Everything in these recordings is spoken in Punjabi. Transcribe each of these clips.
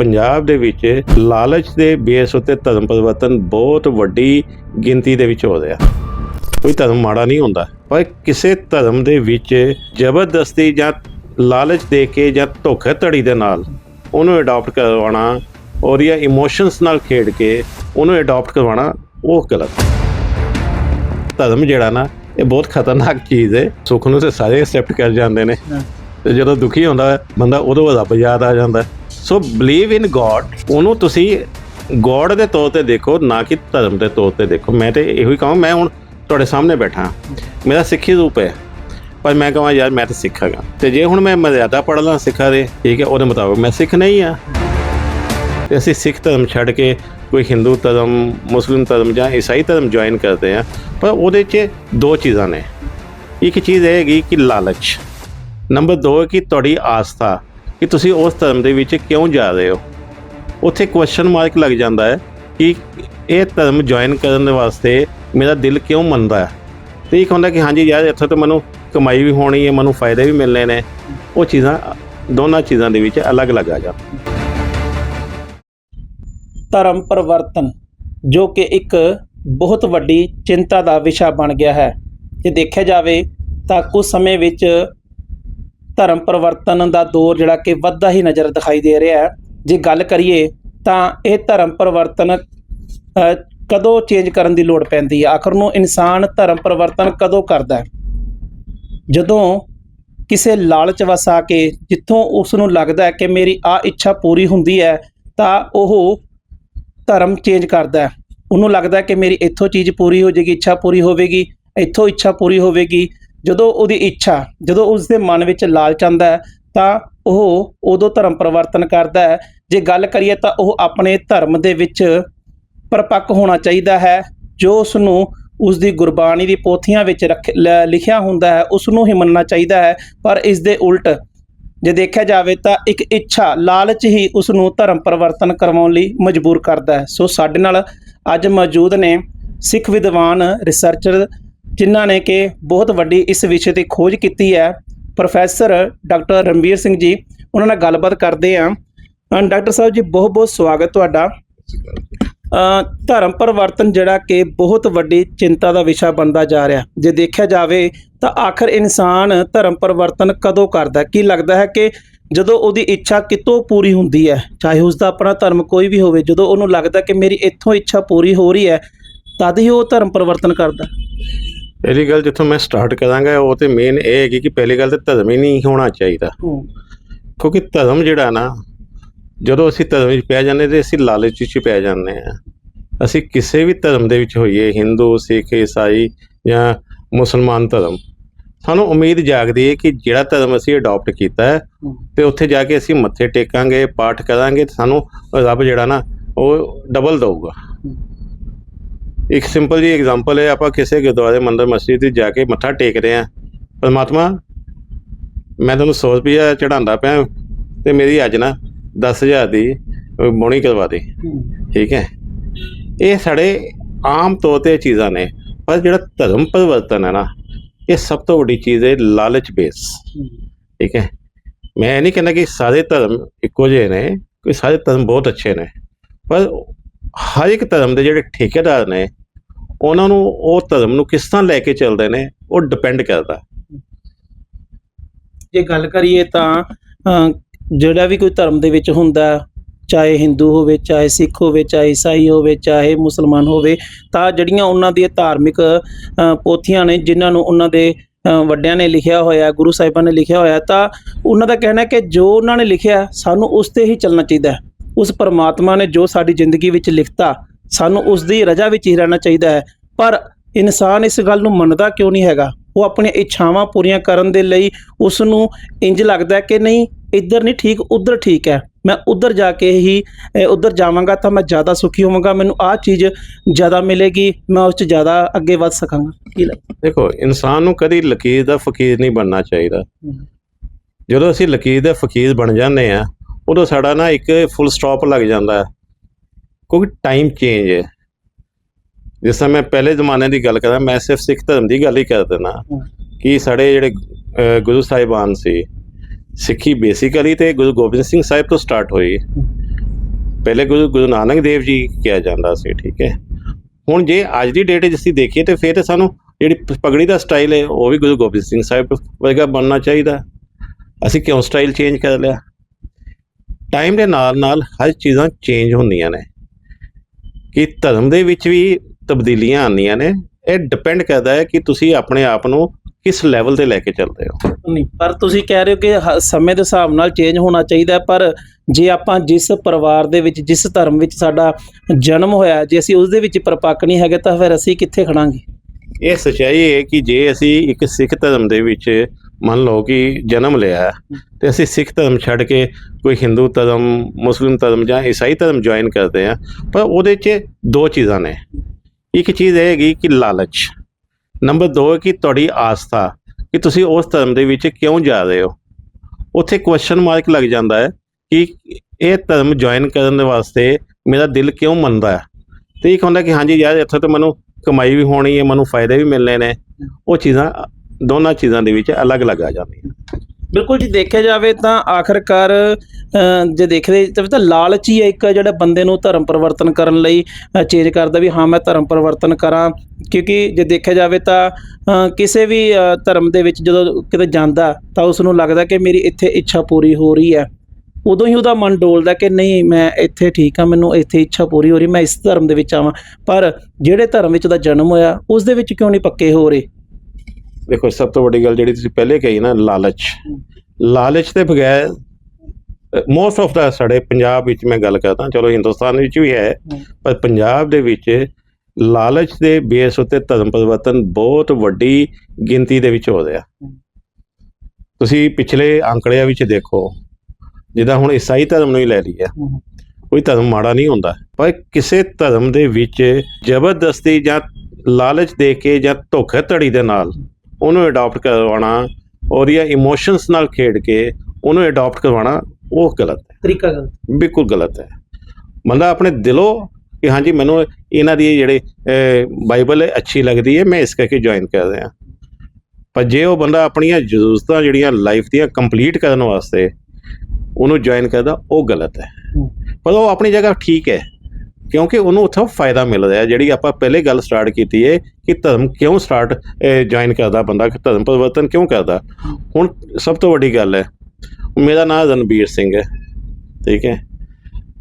ਪੰਜਾਬ ਦੇ ਵਿੱਚ ਲਾਲਚ ਦੇ ਬੇਸ ਉੱਤੇ ਧਰਮ ਪਰਿਵਰਤਨ ਬਹੁਤ ਵੱਡੀ ਗਿਣਤੀ ਦੇ ਵਿੱਚ ਹੋ ਰਿਹਾ। ਕੋਈ ਧਰਮ ਮਾੜਾ ਨਹੀਂ ਹੁੰਦਾ ਪਰ ਕਿਸੇ ਧਰਮ ਦੇ ਵਿੱਚ ਜ਼ਬਰਦਸਤੀ ਜਾਂ ਲਾਲਚ ਦੇ ਕੇ ਜਾਂ ਧੋਖਾਧੜੀ ਦੇ ਨਾਲ ਉਹਨੂੰ ਅਡਾਪਟ ਕਰਵਾਉਣਾ ਉਹਦੀਆਂ ਇਮੋਸ਼ਨਸ ਨਾਲ ਖੇਡ ਕੇ ਉਹਨੂੰ ਅਡਾਪਟ ਕਰਵਾਉਣਾ ਉਹ ਗਲਤ। ਧਰਮ ਜਿਹੜਾ ਨਾ ਇਹ ਬਹੁਤ ਖਤਰਨਾਕ ਚੀਜ਼ ਹੈ। ਸੁੱਖ ਨੂੰ ਤੇ ਸਾਰੇ ਐਕਸੈਪਟ ਕਰ ਜਾਂਦੇ ਨੇ। ਤੇ ਜਦੋਂ ਦੁਖੀ ਹੁੰਦਾ ਬੰਦਾ ਉਦੋਂ ਰੱਬ ਯਾਦ ਆ ਜਾਂਦਾ। ਸੋ ਬਲੀਵ ਇਨ ਗੋਡ ਉਹਨੂੰ ਤੁਸੀਂ ਗੋਡ ਦੇ ਤੌਰ ਤੇ ਦੇਖੋ, ਨਾ ਕਿ ਧਰਮ ਦੇ ਤੌਰ ਤੇ ਦੇਖੋ। ਮੈਂ ਤੇ ਇਹੋ ਹੀ ਕਹਾਂ ਮੈਂ ਹੁਣ ਤੁਹਾਡੇ ਸਾਹਮਣੇ ਬੈਠਾ। ਮੇਰਾ ਸਿੱਖੀ ਰੂਪ ਹੈ। ਪਰ ਮੈਂ ਕਹਾਂ ਯਾਰ, ਮੈਂ ਤਾਂ ਸਿੱਖ ਹੈਗਾ। ਤੇ ਜੇ ਹੁਣ ਮੈਂ ਮਰਿਆਦਾ ਪੜ੍ਹ ਲਾਂ ਸਿੱਖਾਂ ਦੇ, ਠੀਕ ਹੈ, ਉਹਦੇ ਮੁਤਾਬਕ ਮੈਂ ਸਿੱਖ ਨਹੀਂ ਆ ਤੇ ਅਸੀਂ ਸਿੱਖ ਧਰਮ ਛੱਡ ਕੇ ਕੋਈ ਹਿੰਦੂ ਧਰਮ ਮੁਸਲਿਮ ਧਰਮ ਜਾਂ ਈਸਾਈ ਧਰਮ ਜੁਆਇਨ ਕਰਦੇ ਆ ਪਰ ਉਹਦੇ 'ਚ ਦੋ ਚੀਜ਼ਾਂ ਨੇ। ਇੱਕ ਚੀਜ਼ ਇਹ ਹੈਗੀ ਕਿ ਲਾਲਚ। ਨੰਬਰ 2 ਹੈ ਕਿ ਤੁਹਾਡੀ ਆਸਥਾ। ਕਿ ਤੁਸੀਂ ਉਸ ਧਰਮ ਦੇ ਵਿੱਚ ਕਿਉਂ ਜਾ ਰਹੇ ਹੋ? ਉੱਥੇ ਕੁਐਸਚਨ ਮਾਰਕ ਲੱਗ ਜਾਂਦਾ ਹੈ ਕਿ ਇਹ ਧਰਮ ਜੁਆਇਨ ਕਰਨ ਦੇ ਵਾਸਤੇ ਮੇਰਾ ਦਿਲ ਕਿਉਂ ਮੰਨਦਾ ਹੈ? ਤੇ ਇੱਕ ਹੁੰਦਾ ਕਿ ਹਾਂਜੀ ਯਾਰ, ਇੱਥੇ ਤਾਂ ਮੈਨੂੰ ਕਮਾਈ ਵੀ ਹੋਣੀ ਹੈ, ਮੈਨੂੰ ਫਾਇਦੇ ਵੀ ਮਿਲਣੇ ਨੇ। ਉਹ ਚੀਜ਼ਾਂ, ਦੋਨਾਂ ਚੀਜ਼ਾਂ ਦੇ ਵਿੱਚ ਅਲੱਗ-ਅਲੱਗ ਆ ਜਾ ਧਰਮ ਪਰਿਵਰਤਨ, ਜੋ ਕਿ ਇੱਕ ਬਹੁਤ ਵੱਡੀ ਚਿੰਤਾ ਦਾ ਵਿਸ਼ਾ ਬਣ ਗਿਆ ਹੈ। ਜੇ ਦੇਖਿਆ ਜਾਵੇ ਤਾਂ ਕੁਝ ਸਮੇਂ ਵਿੱਚ ਧਰਮ ਪਰਿਵਰਤਨ ਦਾ ਦੌਰ ਜਿਹੜਾ ਕਿ ਵੱਧਦਾ ਹੀ ਨਜ਼ਰ ਦਿਖਾਈ ਦੇ ਰਿਹਾ ਹੈ। ਜੇ ਗੱਲ ਕਰੀਏ ਤਾਂ ਇਹ ਧਰਮ ਪਰਿਵਰਤਨ ਕਦੋਂ ਚੇਂਜ ਕਰਨ ਦੀ ਲੋੜ ਪੈਂਦੀ ਹੈ? ਆਖਰ ਨੂੰ ਇਨਸਾਨ ਧਰਮ ਪਰਿਵਰਤਨ ਕਦੋਂ ਕਰਦਾ ਹੈ? ਜਦੋਂ ਕਿਸੇ ਲਾਲਚ ਵਸ ਆ ਕੇ ਜਿੱਥੋਂ ਉਸ ਨੂੰ ਲੱਗਦਾ ਹੈ ਕਿ ਮੇਰੀ ਆ ਇੱਛਾ ਪੂਰੀ ਹੁੰਦੀ ਹੈ, ਤਾਂ ਉਹ ਧਰਮ ਚੇਂਜ ਕਰਦਾ ਹੈ। ਉਹਨੂੰ ਲੱਗਦਾ ਹੈ ਕਿ ਮੇਰੀ ਇੱਥੋਂ ਚੀਜ਼ ਪੂਰੀ ਹੋ ਜਾਏਗੀ, ਇੱਛਾ ਪੂਰੀ ਹੋਵੇਗੀ, ਇੱਥੋਂ ਇੱਛਾ ਪੂਰੀ ਹੋਵੇਗੀ। ਜਦੋਂ ਉਹਦੀ ਇੱਛਾ, ਜਦੋਂ ਉਸ ਦੇ ਮਨ ਵਿੱਚ ਲਾਲਚ ਆਉਂਦਾ ਹੈ, ਤਾਂ ਉਹ ਉਦੋਂ ਧਰਮ ਪਰਿਵਰਤਨ ਕਰਦਾ ਹੈ। ਜੇ ਗੱਲ ਕਰੀਏ ਤਾਂ ਉਹ ਆਪਣੇ ਧਰਮ ਦੇ ਵਿੱਚ ਪਰਪੱਕ ਹੋਣਾ ਚਾਹੀਦਾ ਹੈ, ਜੋ ਉਸ ਨੂੰ ਉਸ ਦੀ ਗੁਰਬਾਣੀ ਦੀ ਪੋਥੀਆਂ ਵਿੱਚ ਰੱਖ, ਲ- ਲਿਖਿਆ ਹੁੰਦਾ ਹੈ ਉਸ ਨੂੰ ਹੀ ਮੰਨਣਾ ਚਾਹੀਦਾ ਹੈ। ਪਰ ਇਸ ਦੇ ਉਲਟ ਜੇ ਦੇਖਿਆ ਜਾਵੇ ਤਾਂ ਇੱਕ ਇੱਛਾ, ਲਾਲਚ ਹੀ ਉਸ ਨੂੰ ਧਰਮ ਪਰਿਵਰਤਨ ਕਰਵਾਉਣ ਲਈ ਮਜਬੂਰ ਕਰਦਾ ਹੈ। ਸੋ ਸਾਡੇ ਨਾਲ ਅੱਜ ਮੌਜੂਦ ਨੇ ਸਿੱਖ ਵਿਦਵਾਨ, ਰਿਸਰਚਰ ਜਿਨ੍ਹਾਂ ਨੇ ਕਿ ਬਹੁਤ ਵੱਡੀ ਇਸ ਵਿਸ਼ੇ ਤੇ ਖੋਜ ਕੀਤੀ ਹੈ। ਪ੍ਰੋਫੈਸਰ ਡਾਕਟਰ ਰਣਵੀਰ ਸਿੰਘ ਜੀ, ਉਹਨਾਂ ਨਾਲ ਗੱਲਬਾਤ ਕਰਦੇ ਹਾਂ। ਡਾਕਟਰ ਸਾਹਿਬ ਜੀ, ਬਹੁਤ ਬਹੁਤ ਸਵਾਗਤ ਤੁਹਾਡਾ। ਧਰਮ ਪਰਿਵਰਤਨ ਜਿਹੜਾ ਕਿ ਬਹੁਤ ਵੱਡੀ ਚਿੰਤਾ ਦਾ ਵਿਸ਼ਾ ਬਣਦਾ ਜਾ ਰਿਹਾ। ਜੇ ਦੇਖਿਆ ਜਾਵੇ ਤਾਂ ਆਖਰ ਇਨਸਾਨ ਧਰਮ ਪਰਿਵਰਤਨ ਕਦੋਂ ਕਰਦਾ ਕੀ ਲੱਗਦਾ ਹੈ ਕਿ ਜਦੋਂ ਉਹਦੀ ਇੱਛਾ ਕਿਤੋਂ ਪੂਰੀ ਹੁੰਦੀ ਹੈ? ਚਾਹੇ ਉਸ ਦਾ ਆਪਣਾ ਧਰਮ ਕੋਈ ਵੀ ਹੋਵੇ, ਜਦੋਂ ਉਹਨੂੰ ਲੱਗਦਾ ਕਿ ਮੇਰੀ ਇੱਥੋਂ ਇੱਛਾ ਪੂਰੀ ਹੋ ਰਹੀ ਹੈ, ਤਦ ਹੀ ਉਹ ਧਰਮ ਪਰਿਵਰਤਨ ਕਰਦਾ ਪਹਿਲੀ ਗੱਲ ਜਿੱਥੋਂ ਮੈਂ ਸਟਾਰਟ ਕਰਾਂਗਾ ਉਹ ਤੇ ਮੇਨ ਇਹ ਹੈਗੀ ਕਿ ਪਹਿਲੀ ਗੱਲ ਤੇ ਧਰਮ ਹੀ ਨਹੀਂ ਹੋਣਾ ਚਾਹੀਦਾ। ਕਿਉਂਕਿ ਧਰਮ ਜਿਹੜਾ ਨਾ ਜਦੋਂ ਅਸੀਂ ਧਰਮ ਵਿੱਚ ਪੈ ਜਾਂਦੇ ਤੇ ਅਸੀਂ ਲਾਲਚ ਵਿੱਚ ਪੈ ਜਾਂਦੇ ਆ ਅਸੀਂ ਕਿਸੇ ਵੀ ਧਰਮ ਦੇ ਵਿੱਚ ਹੋਈਏ ਹਿੰਦੂ ਸਿੱਖ ਈਸਾਈ ਜਾਂ ਮੁਸਲਮਾਨ ਧਰਮ ਸਾਨੂੰ ਉਮੀਦ ਜਾਗਦੀ ਹੈ ਕਿ ਜਿਹੜਾ ਧਰਮ ਅਸੀਂ ਅਡਾਪਟ ਕੀਤਾ ਹੈ ਤੇ ਉੱਥੇ ਜਾ ਕੇ ਅਸੀਂ ਮੱਥੇ ਟੇਕਾਂਗੇ ਪਾਠ ਕਰਾਂਗੇ ਤੇ ਸਾਨੂੰ ਰੱਬ ਜਿਹੜਾ ਨਾ ਉਹ ਡਬਲ ਦਊਗਾ। ਇੱਕ ਸਿੰਪਲ ਜੀ ਐਗਜ਼ਾਮਪਲ ਹੈ, ਆਪਾਂ ਕਿਸੇ ਗੁਰਦੁਆਰੇ ਮੰਦਰ ਮਸਜਿਦ ਵਿੱਚ ਜਾ ਕੇ ਮੱਥਾ ਟੇਕਦੇ ਆ ਪਰਮਾਤਮਾ, ਮੈਂ ਤੁਹਾਨੂੰ 100 ਰੁਪਇਆ ਚੜਾਉਂਦਾ ਪਿਆ ਤੇ ਮੇਰੀ ਅੱਜ ਨਾ 10000 ਦੀ ਬੋਣੀ ਕਰਵਾ ਦੇ। ਠੀਕ ਹੈ? ਇਹ ਸਾਡੇ ਆਮ ਤੌਰ ਤੇ ਚੀਜ਼ਾਂ ਨੇ, ਪਰ ਜਿਹੜਾ ਧਰਮ ਪਰਿਵਰਤਨ ਹੈ ਨਾ, ਇਹ ਸਭ ਤੋਂ ਵੱਡੀ ਚੀਜ਼ ਹੈ ਲਾਲਚ ਬੇਸ। ਠੀਕ ਹੈ? ਮੈਂ ਇਹ ਨਹੀਂ ਕਹਿੰਦਾ ਕਿ ਸਾਰੇ ਧਰਮ ਇੱਕੋ ਜਿਹੇ ਨੇ ਕੋਈ ਸਾਰੇ ਧਰਮ ਬਹੁਤ ਅੱਛੇ ਨੇ, ਪਰ ਹਰ ਇੱਕ ਧਰਮ ਦੇ ਜਿਹੜੇ ਠੇਕੇਦਾਰ ਨੇ, ਉਹਨਾਂ ਨੂੰ ਉਹ ਧਰਮ ਨੂੰ ਕਿਸ ਤਰ੍ਹਾਂ ਲੈ ਕੇ ਚੱਲਦੇ ਨੇ, ਉਹ ਡਿਪੈਂਡ ਕਰਦਾ। ਜੇ ਗੱਲ ਕਰੀਏ ਤਾਂ ਜਿਹੜਾ ਵੀ ਕੋਈ ਧਰਮ ਦੇ ਵਿੱਚ ਹੁੰਦਾ, ਚਾਹੇ ਹਿੰਦੂ ਹੋਵੇ, ਚਾਹੇ ਸਿੱਖ ਹੋਵੇ, ਚਾਹੇ ਈਸਾਈ ਹੋਵੇ, ਚਾਹੇ ਮੁਸਲਮਾਨ ਹੋਵੇ, ਤਾਂ ਜਿਹੜੀਆਂ ਉਹਨਾਂ ਦੀਆਂ ਧਾਰਮਿਕ ਪੋਥੀਆਂ ਨੇ, ਜਿਨ੍ਹਾਂ ਨੂੰ ਉਹਨਾਂ ਦੇ ਵੱਡਿਆਂ ਨੇ ਲਿਖਿਆ ਹੋਇਆ, ਗੁਰੂ ਸਾਹਿਬਾਨ ਨੇ ਲਿਖਿਆ ਹੋਇਆ, ਤਾਂ ਉਹਨਾਂ ਦਾ ਕਹਿਣਾ ਹੈ ਕਿ ਜੋ ਉਹਨਾਂ ਨੇ ਲਿਖਿਆ, ਸਾਨੂੰ ਉਸ ਤੇ ਹੀ ਚੱਲਣਾ ਚਾਹੀਦਾ ਹੈ। ਉਸ ਪਰਮਾਤਮਾ ਨੇ ਜੋ ਸਾਡੀ ਜ਼ਿੰਦਗੀ ਵਿੱਚ ਲਿਖਤਾ ਸਾਨੂੰ ਉਸ ਦੀ ਰਜ਼ਾ ਵਿੱਚ ਹੀ ਰਹਿਣਾ ਚਾਹੀਦਾ ਹੈ। ਪਰ ਇਨਸਾਨ ਇਸ ਗੱਲ ਨੂੰ ਮੰਨਦਾ ਕਿਉਂ ਨਹੀਂ ਹੈਗਾ? ਉਹ ਆਪਣੀਆਂ ਇੱਛਾਵਾਂ ਪੂਰੀਆਂ ਕਰਨ ਦੇ ਲਈ ਉਸ ਨੂੰ ਇੰਜ ਲੱਗਦਾ ਕਿ ਨਹੀਂ ਇੱਧਰ ਨਹੀਂ ਠੀਕ ਉੱਧਰ ਠੀਕ ਹੈ। ਮੈਂ ਉੱਧਰ ਜਾ ਕੇ ਹੀ ਉੱਧਰ ਜਾਵਾਂਗਾ ਤਾਂ ਮੈਂ ਜ਼ਿਆਦਾ ਸੁਖੀ ਹੋਵਾਂਗਾ ਮੈਨੂੰ ਆਹ ਚੀਜ਼ ਜ਼ਿਆਦਾ ਮਿਲੇਗੀ ਮੈਂ ਉਸ 'ਚ ਜ਼ਿਆਦਾ ਅੱਗੇ ਵੱਧ ਸਕਾਂਗਾ। ਕੀ ਲੱਗਦਾ? ਦੇਖੋ ਇਨਸਾਨ ਨੂੰ ਕਦੀ ਲਕੀਰ ਦਾ ਫਕੀਰ ਨਹੀਂ ਬਣਨਾ ਚਾਹੀਦਾ। ਜਦੋਂ ਅਸੀਂ ਲਕੀਰ ਦੇ ਫਕੀਰ ਬਣ ਜਾਂਦੇ ਆ ਉਦੋਂ ਸਾਡਾ ਨਾ ਇੱਕ ਫੁੱਲ ਸਟਾਪ ਲੱਗ ਜਾਂਦਾ ਹੈ। ਕਿਉਂਕਿ ਟਾਈਮ ਚੇਂਜ ਹੈ। ਜਿਸ ਤਰ੍ਹਾਂ ਮੈਂ ਪਹਿਲੇ ਜ਼ਮਾਨੇ ਦੀ ਗੱਲ ਕਰਾਂ, ਮੈਂ ਸਿਰਫ ਸਿੱਖ ਧਰਮ ਦੀ ਗੱਲ ਹੀ ਕਰ ਦਿੰਦਾ। ਕਿ ਸਾਡੇ ਜਿਹੜੇ ਗੁਰੂ ਸਾਹਿਬਾਨ ਸੀ, ਸਿੱਖੀ ਬੇਸਿਕਲੀ ਤੇ ਗੁਰੂ ਗੋਬਿੰਦ ਸਿੰਘ ਸਾਹਿਬ ਤੋਂ ਸਟਾਰਟ ਹੋਈ। ਪਹਿਲੇ ਗੁਰੂ ਗੁਰੂ ਨਾਨਕ ਦੇਵ ਜੀ ਕਿਹਾ ਜਾਂਦਾ ਸੀ, ਠੀਕ ਹੈ। ਹੁਣ ਜੇ ਅੱਜ ਦੀ ਡੇਟ 'ਚ ਅਸੀਂ ਦੇਖੀਏ ਤੇ ਫਿਰ ਸਾਨੂੰ ਜਿਹੜੀ ਪਗੜੀ ਦਾ ਸਟਾਈਲ ਹੈ, ਉਹ ਵੀ ਗੁਰੂ ਗੋਬਿੰਦ ਸਿੰਘ ਸਾਹਿਬ ਵਰਗਾ ਬਣਨਾ ਚਾਹੀਦਾ। ਅਸੀਂ ਕਿਉਂ ਸਟਾਈਲ ਚੇਂਜ ਕਰ ਲਿਆ? ਟਾਈਮ ਦੇ ਨਾਲ ਨਾਲ ਹਰ ਚੀਜ਼ਾਂ ਚੇਂਜ ਹੁੰਦੀਆਂ ਨੇ। ਕਿ ਧਰਮ ਦੇ ਵਿੱਚ ਵੀ ਤਬਦੀਲੀਆਂ ਆਉਂਦੀਆਂ ਨੇ ਇਹ ਡਿਪੈਂਡ ਕਰਦਾ ਹੈ ਕਿ ਤੁਸੀਂ ਆਪਣੇ ਆਪ ਨੂੰ ਕਿਸ ਲੈਵਲ ਤੇ ਲੈ ਕੇ ਚੱਲਦੇ ਹੋ। ਨਹੀਂ ਪਰ ਤੁਸੀਂ ਕਹਿ ਰਹੇ ਹੋ ਕਿ ਸਮੇਂ ਦੇ ਹਿਸਾਬ ਨਾਲ ਚੇਂਜ ਹੋਣਾ ਚਾਹੀਦਾ ਪਰ ਜੇ ਆਪਾਂ ਜਿਸ ਪਰਿਵਾਰ ਦੇ ਵਿੱਚ ਜਿਸ ਧਰਮ ਵਿੱਚ ਸਾਡਾ ਜਨਮ ਹੋਇਆ ਜੇ ਅਸੀਂ ਉਸ ਦੇ ਵਿੱਚ ਪਰਪੱਕ ਨਹੀਂ ਹੈਗੇ ਤਾਂ ਫਿਰ ਅਸੀਂ ਕਿੱਥੇ ਖੜਾਂਗੇ? ਇਹ ਸੱਚਾਈ ਹੈ ਕਿ ਜੇ ਅਸੀਂ ਇੱਕ ਸਿੱਖ ਧਰਮ ਦੇ ਵਿੱਚ ਮੰਨ ਲਓ ਕਿ ਜਨਮ ਲਿਆ ਹੈ, ਤੇ ਅਸੀਂ ਸਿੱਖ ਧਰਮ ਛੱਡ ਕੇ ਕੋਈ ਹਿੰਦੂ ਧਰਮ ਮੁਸਲਿਮ ਧਰਮ ਜਾਂ ਈਸਾਈ ਧਰਮ ਜੁਆਇਨ ਕਰਦੇ ਆ ਪਰ ਉਹਦੇ 'ਚ ਦੋ ਚੀਜ਼ਾਂ ਨੇ। ਇੱਕ ਚੀਜ਼ ਇਹ ਹੈਗੀ ਕਿ ਲਾਲਚ। ਨੰਬਰ 2 ਹੈ ਕਿ ਤੁਹਾਡੀ ਆਸਥਾ ਕਿ ਤੁਸੀਂ ਉਸ ਧਰਮ ਦੇ ਵਿੱਚ ਕਿਉਂ ਜਾ ਰਹੇ ਹੋ। ਉੱਥੇ ਕੁਐਸਚਨ ਮਾਰਕ ਲੱਗ ਜਾਂਦਾ ਹੈ ਕਿ ਇਹ ਧਰਮ ਜੁਆਇਨ ਕਰਨ ਦੇ ਵਾਸਤੇ ਮੇਰਾ ਦਿਲ ਕਿਉਂ ਮੰਨਦਾ ਹੈ? ਤੇ ਇੱਕ ਹੁੰਦਾ ਕਿ ਹਾਂਜੀ ਯਾਰ ਇੱਥੇ ਤਾਂ ਮੈਨੂੰ ਕਮਾਈ ਵੀ ਹੋਣੀ ਹੈ ਮੈਨੂੰ ਫਾਇਦੇ ਵੀ ਮਿਲਣੇ ਨੇ। ਉਹ ਚੀਜ਼ਾਂ ਦੋਨਾਂ ਚੀਜ਼ਾਂ ਦੇ ਵਿੱਚ ਅਲੱਗ-ਅਲੱਗ ਆ ਜਾਂਦੀਆਂ ਬਿਲਕੁਲ ਜੀ, ਦੇਖਿਆ ਜਾਵੇ ਤਾਂ ਆਖਰਕਾਰ ਜੇ ਦੇਖਦੇ ਜਾਵੇ ਤਾਂ ਲਾਲਚ ਹੀ ਹੈ ਇੱਕ ਜਿਹੜਾ ਬੰਦੇ ਨੂੰ ਧਰਮ ਪਰਿਵਰਤਨ ਕਰਨ ਲਈ ਚੇਂਜ ਕਰਦਾ ਵੀ ਹਾਂ, ਮੈਂ ਧਰਮ ਪਰਿਵਰਤਨ ਕਰਾਂ। ਕਿਉਂਕਿ ਜੇ ਦੇਖਿਆ ਜਾਵੇ ਤਾਂ ਕਿਸੇ ਵੀ ਧਰਮ ਦੇ ਵਿੱਚ ਜਦੋਂ ਕਿਤੇ ਜਾਂਦਾ, ਤਾਂ ਉਸ ਨੂੰ ਲੱਗਦਾ ਕਿ ਮੇਰੀ ਇੱਥੇ ਇੱਛਾ ਪੂਰੀ ਹੋ ਰਹੀ ਹੈ। ਉਦੋਂ ਹੀ ਉਹਦਾ ਮਨ ਡੋਲਦਾ ਕਿ ਨਹੀਂ, ਮੈਂ ਇੱਥੇ ਠੀਕ ਹਾਂ, ਮੈਨੂੰ ਇੱਥੇ ਇੱਛਾ ਪੂਰੀ ਹੋ ਰਹੀ, ਮੈਂ ਇਸ ਧਰਮ ਦੇ ਵਿੱਚ ਆਵਾਂ। ਪਰ ਜਿਹੜੇ ਧਰਮ ਵਿੱਚ ਉਹਦਾ ਜਨਮ ਹੋਇਆ, ਉਸ ਦੇ ਵਿੱਚ ਕਿਉਂ ਨਹੀਂ ਪੱਕੇ ਹੋ ਰਹੇ? ਦੇਖੋ ਸਭ ਤੋਂ ਵੱਡੀ ਗੱਲ ਜਿਹੜੀ ਤੁਸੀਂ ਪਹਿਲੇ ਕਹੀ ਨਾ ਲਾਲਚ। ਲਾਲਚ ਦੇ ਬਗੈਰ ਮੋਸਟ ਆਫ ਦਾ ਸਾਡੇ ਪੰਜਾਬ ਵਿੱਚ ਮੈਂ ਗੱਲ ਕਰਦਾ ਚਲੋ ਹਿੰਦੁਸਤਾਨ ਵਿੱਚ ਵੀ ਹੈ ਪਰ ਪੰਜਾਬ ਦੇ ਵਿੱਚ ਲਾਲਚ ਦੇ ਬੇਸ ਉੱਤੇ ਧਰਮ ਪਰਿਵਰਤਨ ਬਹੁਤ ਵੱਡੀ ਗਿਣਤੀ ਦੇ ਵਿੱਚ ਹੋ ਰਿਹਾ। ਤੁਸੀਂ ਪਿਛਲੇ ਅੰਕੜਿਆਂ ਵਿੱਚ ਦੇਖੋ ਜਿੱਦਾਂ ਹੁਣ ਈਸਾਈ ਧਰਮ ਨੂੰ ਹੀ ਲੈ ਲਈਏ ਕੋਈ ਧਰਮ ਮਾੜਾ ਨਹੀਂ ਹੁੰਦਾ ਪਰ ਕਿਸੇ ਧਰਮ ਦੇ ਵਿੱਚ ਜ਼ਬਰਦਸਤੀ ਜਾਂ ਲਾਲਚ ਦੇ ਕੇ ਜਾਂ ਧੋਖਾਧੜੀ ਦੇ ਨਾਲ ਉਹਨੂੰ ਅਡਾਪਟ ਕਰਵਾਉਣਾ ਉਹਦੀਆਂ ਇਮੋਸ਼ਨਸ ਨਾਲ ਖੇਡ ਕੇ ਉਹਨੂੰ ਅਡਾਪਟ ਕਰਵਾਉਣਾ ਉਹ ਗਲਤ ਹੈ। ਤਰੀਕਾ ਗਲਤ। ਬਿਲਕੁਲ ਗਲਤ ਹੈ। ਬੰਦਾ ਆਪਣੇ ਦਿਲੋਂ ਕਿ ਹਾਂਜੀ ਮੈਨੂੰ ਇਹਨਾਂ ਦੀ ਜਿਹੜੇ ਬਾਈਬਲ ਹੈ ਅੱਛੀ ਲੱਗਦੀ ਹੈ ਮੈਂ ਇਸ ਕਰਕੇ ਜੁਆਇਨ ਕਰ ਰਿਹਾ। ਪਰ ਜੇ ਉਹ ਬੰਦਾ ਆਪਣੀਆਂ ਜ਼ਰੂਰਤਾਂ ਜਿਹੜੀਆਂ ਲਾਈਫ ਦੀਆਂ ਕੰਪਲੀਟ ਕਰਨ ਵਾਸਤੇ ਉਹਨੂੰ ਜੁਆਇਨ ਕਰਦਾ ਉਹ ਗਲਤ ਹੈ। ਪਰ ਉਹ ਆਪਣੀ ਜਗ੍ਹਾ ਠੀਕ ਹੈ। ਕਿਉਂਕਿ ਉਹਨੂੰ ਉੱਥੋਂ ਫਾਇਦਾ ਮਿਲ ਰਿਹਾ ਜਿਹੜੀ ਆਪਾਂ ਪਹਿਲੇ ਗੱਲ ਸਟਾਰਟ ਕੀਤੀ ਹੈ ਕਿ ਧਰਮ ਕਿਉਂ ਸਟਾਰਟ ਜੁਆਇਨ ਕਰਦਾ ਬੰਦਾ ਧਰਮ ਪਰਿਵਰਤਨ ਕਿਉਂ ਕਰਦਾ। ਹੁਣ ਸਭ ਤੋਂ ਵੱਡੀ ਗੱਲ ਹੈ, ਮੇਰਾ ਨਾਮ ਰਣਬੀਰ ਸਿੰਘ ਹੈ, ਠੀਕ ਹੈ।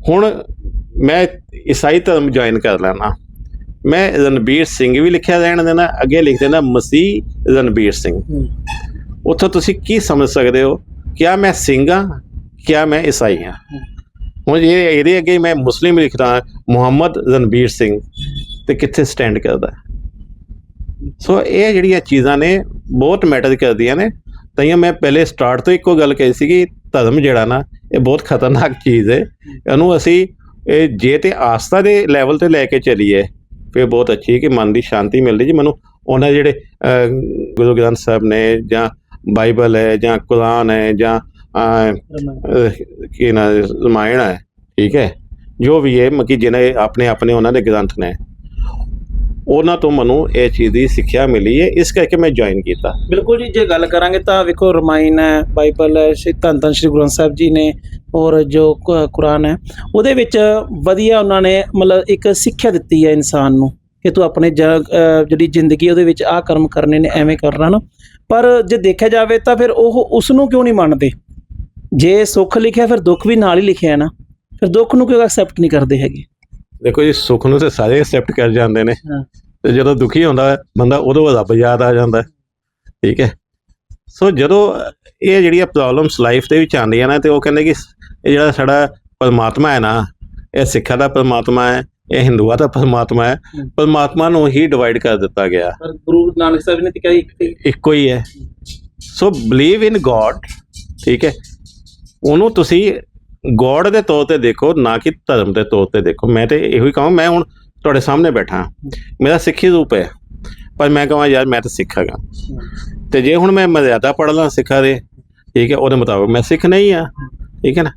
ਹੁਣ ਮੈਂ ਈਸਾਈ ਧਰਮ ਜੁਆਇਨ ਕਰ ਲੈਣਾ ਮੈਂ ਰਣਬੀਰ ਸਿੰਘ ਵੀ ਲਿਖਿਆ ਰਹਿਣ ਦੇਣਾ, ਅੱਗੇ ਲਿਖ ਦੇਣਾ ਮਸੀਹ ਰਣਬੀਰ ਸਿੰਘ। ਉੱਥੋਂ ਤੁਸੀਂ ਕੀ ਸਮਝ ਸਕਦੇ ਹੋ? ਕਿਆ ਮੈਂ ਸਿੰਘ ਹਾਂ, ਕਿਆ ਮੈਂ ਈਸਾਈ ਹਾਂ? ਹੁਣ ਇਹ ਇਹਦੇ ਅੱਗੇ ਮੈਂ ਮੁਸਲਿਮ ਲਿਖਦਾ ਮੁਹੰਮਦ ਰਣਬੀਰ ਸਿੰਘ। ਤੇ ਕਿੱਥੇ ਸਟੈਂਡ ਕਰਦਾ ਸੋ ਇਹ ਜਿਹੜੀਆਂ ਚੀਜ਼ਾਂ ਨੇ, ਬਹੁਤ ਮੈਟਰ ਕਰਦੀਆਂ ਨੇ। ਤਾਂ ਮੈਂ ਪਹਿਲੇ ਸਟਾਰਟ ਤੋਂ ਇੱਕੋ ਗੱਲ ਕਹੀ ਸੀ ਕਿ ਧਰਮ ਜਿਹੜਾ ਨਾ, ਇਹ ਬਹੁਤ ਖਤਰਨਾਕ ਚੀਜ਼ ਹੈ। ਇਹਨੂੰ ਅਸੀਂ, ਇਹ ਜੇ ਤੇ ਆਸਥਾ ਦੇ ਲੈਵਲ ਤੇ ਲੈ ਕੇ ਚੱਲੀਏ, ਫਿਰ ਬਹੁਤ ਅੱਛੀ ਹੈ ਕਿ ਮਨ ਦੀ ਸ਼ਾਂਤੀ ਮਿਲਦੀ ਜੀ। ਮੈਨੂੰ ਉਹਨਾਂ ਜਿਹੜੇ ਗੁਰੂ ਗ੍ਰੰਥ ਸਾਹਿਬ ਨੇ ਜਾਂ ਬਾਈਬਲ ਹੈ ਜਾਂ ਕੁਰਾਨ ਹੈ ਜਾਂ ਕੀ ਨਾ ਰਮਾਇਣ ਹੈ ਠੀਕ ਹੈ। ਜੋ ਵੀ ਹੈ ਮਕੀ ਜਿਹਨੇ ਆਪਣੇ ਆਪਣੇ ਉਹਨਾਂ ਦੇ ਗ੍ਰੰਥ ਨੇ ਉਹਨਾਂ ਤੋਂ ਮੈਨੂੰ ਇਹ ਚੀਜ਼ ਦੀ ਸਿੱਖਿਆ ਮਿਲੀ ਹੈ ਇਸ ਕਰਕੇ ਮੈਂ ਜੁਆਇਨ ਕੀਤਾ। ਬਿਲਕੁਲ ਜੀ ਜੇ ਗੱਲ ਕਰਾਂਗੇ ਤਾਂ ਵੇਖੋ ਰਮਾਇਣ ਹੈ ਬਾਈਬਲ ਹੈ ਸ਼੍ਰੀ ਧੰਨ ਧੰਨ ਸ਼੍ਰੀ ਗੁਰੂ ਸਾਹਿਬ ਜੀ ਨੇ ਔਰ ਜੋ ਕੁਰਾਨ ਹੈ ਉਹਦੇ ਵਿੱਚ ਵਧੀਆ ਉਹਨਾਂ ਨੇ ਮਤਲਬ ਇੱਕ ਸਿੱਖਿਆ ਦਿੱਤੀ ਹੈ ਇਨਸਾਨ ਨੂੰ ਕਿ ਤੂੰ ਆਪਣੇ ਜਿਹੜੀ ਜ਼ਿੰਦਗੀ ਉਹਦੇ ਵਿੱਚ ਆਹ ਕਰਮ ਕਰਨੇ ਨੇ ਐਵੇਂ ਕਰਨਾ ਨਾ। ਪਰ ਜੇ ਦੇਖਿਆ ਜਾਵੇ ਤਾਂ ਫਿਰ ਉਹ ਉਸ ਨੂੰ ਕਿਉਂ ਨਹੀਂ ਮੰਨਦੇ? ਜੇ ਸੁੱਖ ਲਿਖਿਆ ਫਿਰ ਦੁੱਖ ਵੀ ਨਾਲ ਹੀ ਲਿਖਿਆ ਹੈ ਨਾ। ਫਿਰ ਦੁੱਖ ਨੂੰ ਕਿਉਂ ਐਕਸੈਪਟ ਨਹੀਂ ਕਰਦੇ ਹੈਗੇ? ਦੇਖੋ ਜੀ ਸੁੱਖ ਨੂੰ ਤੇ ਸਾਰੇ ਐਕਸੈਪਟ ਕਰ ਜਾਂਦੇ ਨੇ। ਹਾਂ। ਤੇ ਜਦੋਂ ਦੁਖੀ ਹੁੰਦਾ ਬੰਦਾ ਉਦੋਂ ਰੱਬ ਯਾਦ ਆ ਜਾਂਦਾ। ਠੀਕ ਹੈ। ਸੋ ਜਦੋਂ ਇਹ ਜਿਹੜੀਆਂ ਪ੍ਰੋਬਲਮਸ ਲਾਈਫ ਦੇ ਵਿੱਚ ਆਉਂਦੀਆਂ ਨੇ ਤੇ ਉਹ ਕਹਿੰਦੇ ਕਿ ਇਹ ਜਿਹੜਾ ਸਾਡਾ ਪਰਮਾਤਮਾ ਹੈ ਨਾ ਇਹ ਸਿੱਖਾਂ ਦਾ ਪਰਮਾਤਮਾ ਹੈ ਇਹ ਹਿੰਦੂਆਂ ਦਾ ਪਰਮਾਤਮਾ ਹੈ ਹਮ। ਪਰਮਾਤਮਾ ਨੂੰ ਹੀ ਡਿਵਾਈਡ ਕਰ ਦਿੱਤਾ ਗਿਆ। ਪਰ ਗੁਰੂ ਨਾਨਕ ਸਾਹਿਬ ਨੇ ਤਾਂ ਕਿਹਾ ਇੱਕ ਇੱਕੋ ਹੀ ਹੈ। ਸੋ ਬਲੀਵ ਇਨ ਗੋਡ ਠੀਕ ਹੈ। ਉਹਨੂੰ ਤੁਸੀਂ ਗੋਡ ਦੇ ਤੌਰ ਤੇ ਦੇਖੋ, ਨਾ ਕਿ ਧਰਮ ਦੇ ਤੌਰ ਤੇ ਦੇਖੋ। ਮੈਂ ਤੇ ਇਹੋ ਹੀ ਕਹਾਂ, ਮੈਂ ਹੁਣ ਤੁਹਾਡੇ ਸਾਹਮਣੇ ਬੈਠਾ। ਮੇਰਾ ਸਿੱਖੀ ਰੂਪ ਹੈ। ਪਰ ਮੈਂ ਕਹਾਂ, ਯਾਰ ਮੈਂ ਤਾਂ ਸਿੱਖ ਹੈਗਾ। ਤੇ ਜੇ ਹੁਣ ਮੈਂ ਮਰਿਆਦਾ ਪੜ੍ਹ ਲਾਂ ਸਿੱਖਾਂ ਦੇ, ਠੀਕ ਹੈ, ਉਹਦੇ ਮੁਤਾਬਕ ਮੈਂ ਸਿੱਖ ਨਹੀਂ ਆ ਠੀਕ ਹੈ ਨਾ?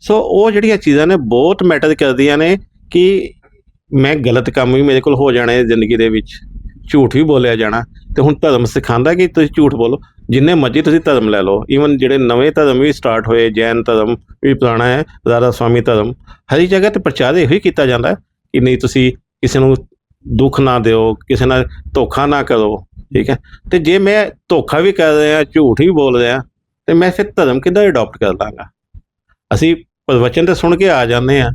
ਸੋ ਉਹ ਜਿਹੜੀਆਂ ਚੀਜ਼ਾਂ ਨੇ ਬਹੁਤ ਮੈਟਰ ਕਰਦੀਆਂ ਨੇ ਕਿ ਮੈਂ ਗਲਤ ਕੰਮ ਵੀ ਮੇਰੇ ਕੋਲ ਹੋ ਜਾਣੇ ਜ਼ਿੰਦਗੀ ਦੇ ਵਿੱਚ। ਝੂਠ ਵੀ ਬੋਲਿਆ ਜਾਣਾ ਤੇ ਹੁਣ ਧਰਮ ਸਿਖਾਉਂਦਾ ਕਿ ਤੁਸੀਂ ਝੂਠ ਬੋਲੋ। ਜਿੰਨੇ ਮਰਜ਼ੀ ਤੁਸੀਂ ਧਰਮ ਲੈ ਲਓ। ਈਵਨ ਜਿਹੜੇ ਨਵੇਂ ਧਰਮ ਵੀ ਸਟਾਰਟ ਹੋਏ, ਜੈਨ ਧਰਮ ਵੀ ਪੁਰਾਣਾ ਹੈ ਰਾਧਾ ਸਵਾਮੀ ਧਰਮ, ਹਰੀ ਜਗ੍ਹਾ ਤੇ ਪ੍ਰਚਾਰ ਇਹੋ ਹੀ ਕੀਤਾ ਜਾਂਦਾ ਹੈ ਕਿ ਨਹੀਂ, ਤੁਸੀਂ ਕਿਸੇ ਨੂੰ ਦੁੱਖ ਨਾ ਦਿਓ, ਕਿਸੇ ਨਾਲ ਧੋਖਾ ਨਾ ਕਰੋ, ਠੀਕ ਹੈ? ਤੇ ਜੇ ਮੈਂ ਧੋਖਾ ਵੀ ਕਰ ਰਿਹਾ, ਝੂਠ ਵੀ ਬੋਲ ਰਿਹਾ, ਤੇ ਮੈਂ ਫਿਰ ਧਰਮ ਕਿੱਦਾਂ ਅਡਾਪਟ ਕਰ ਲਾਂਗਾ? ਅਸੀਂ ਪ੍ਰਵਚਨ ਤੇ ਸੁਣ ਕੇ ਆ ਜਾਂਦੇ ਆ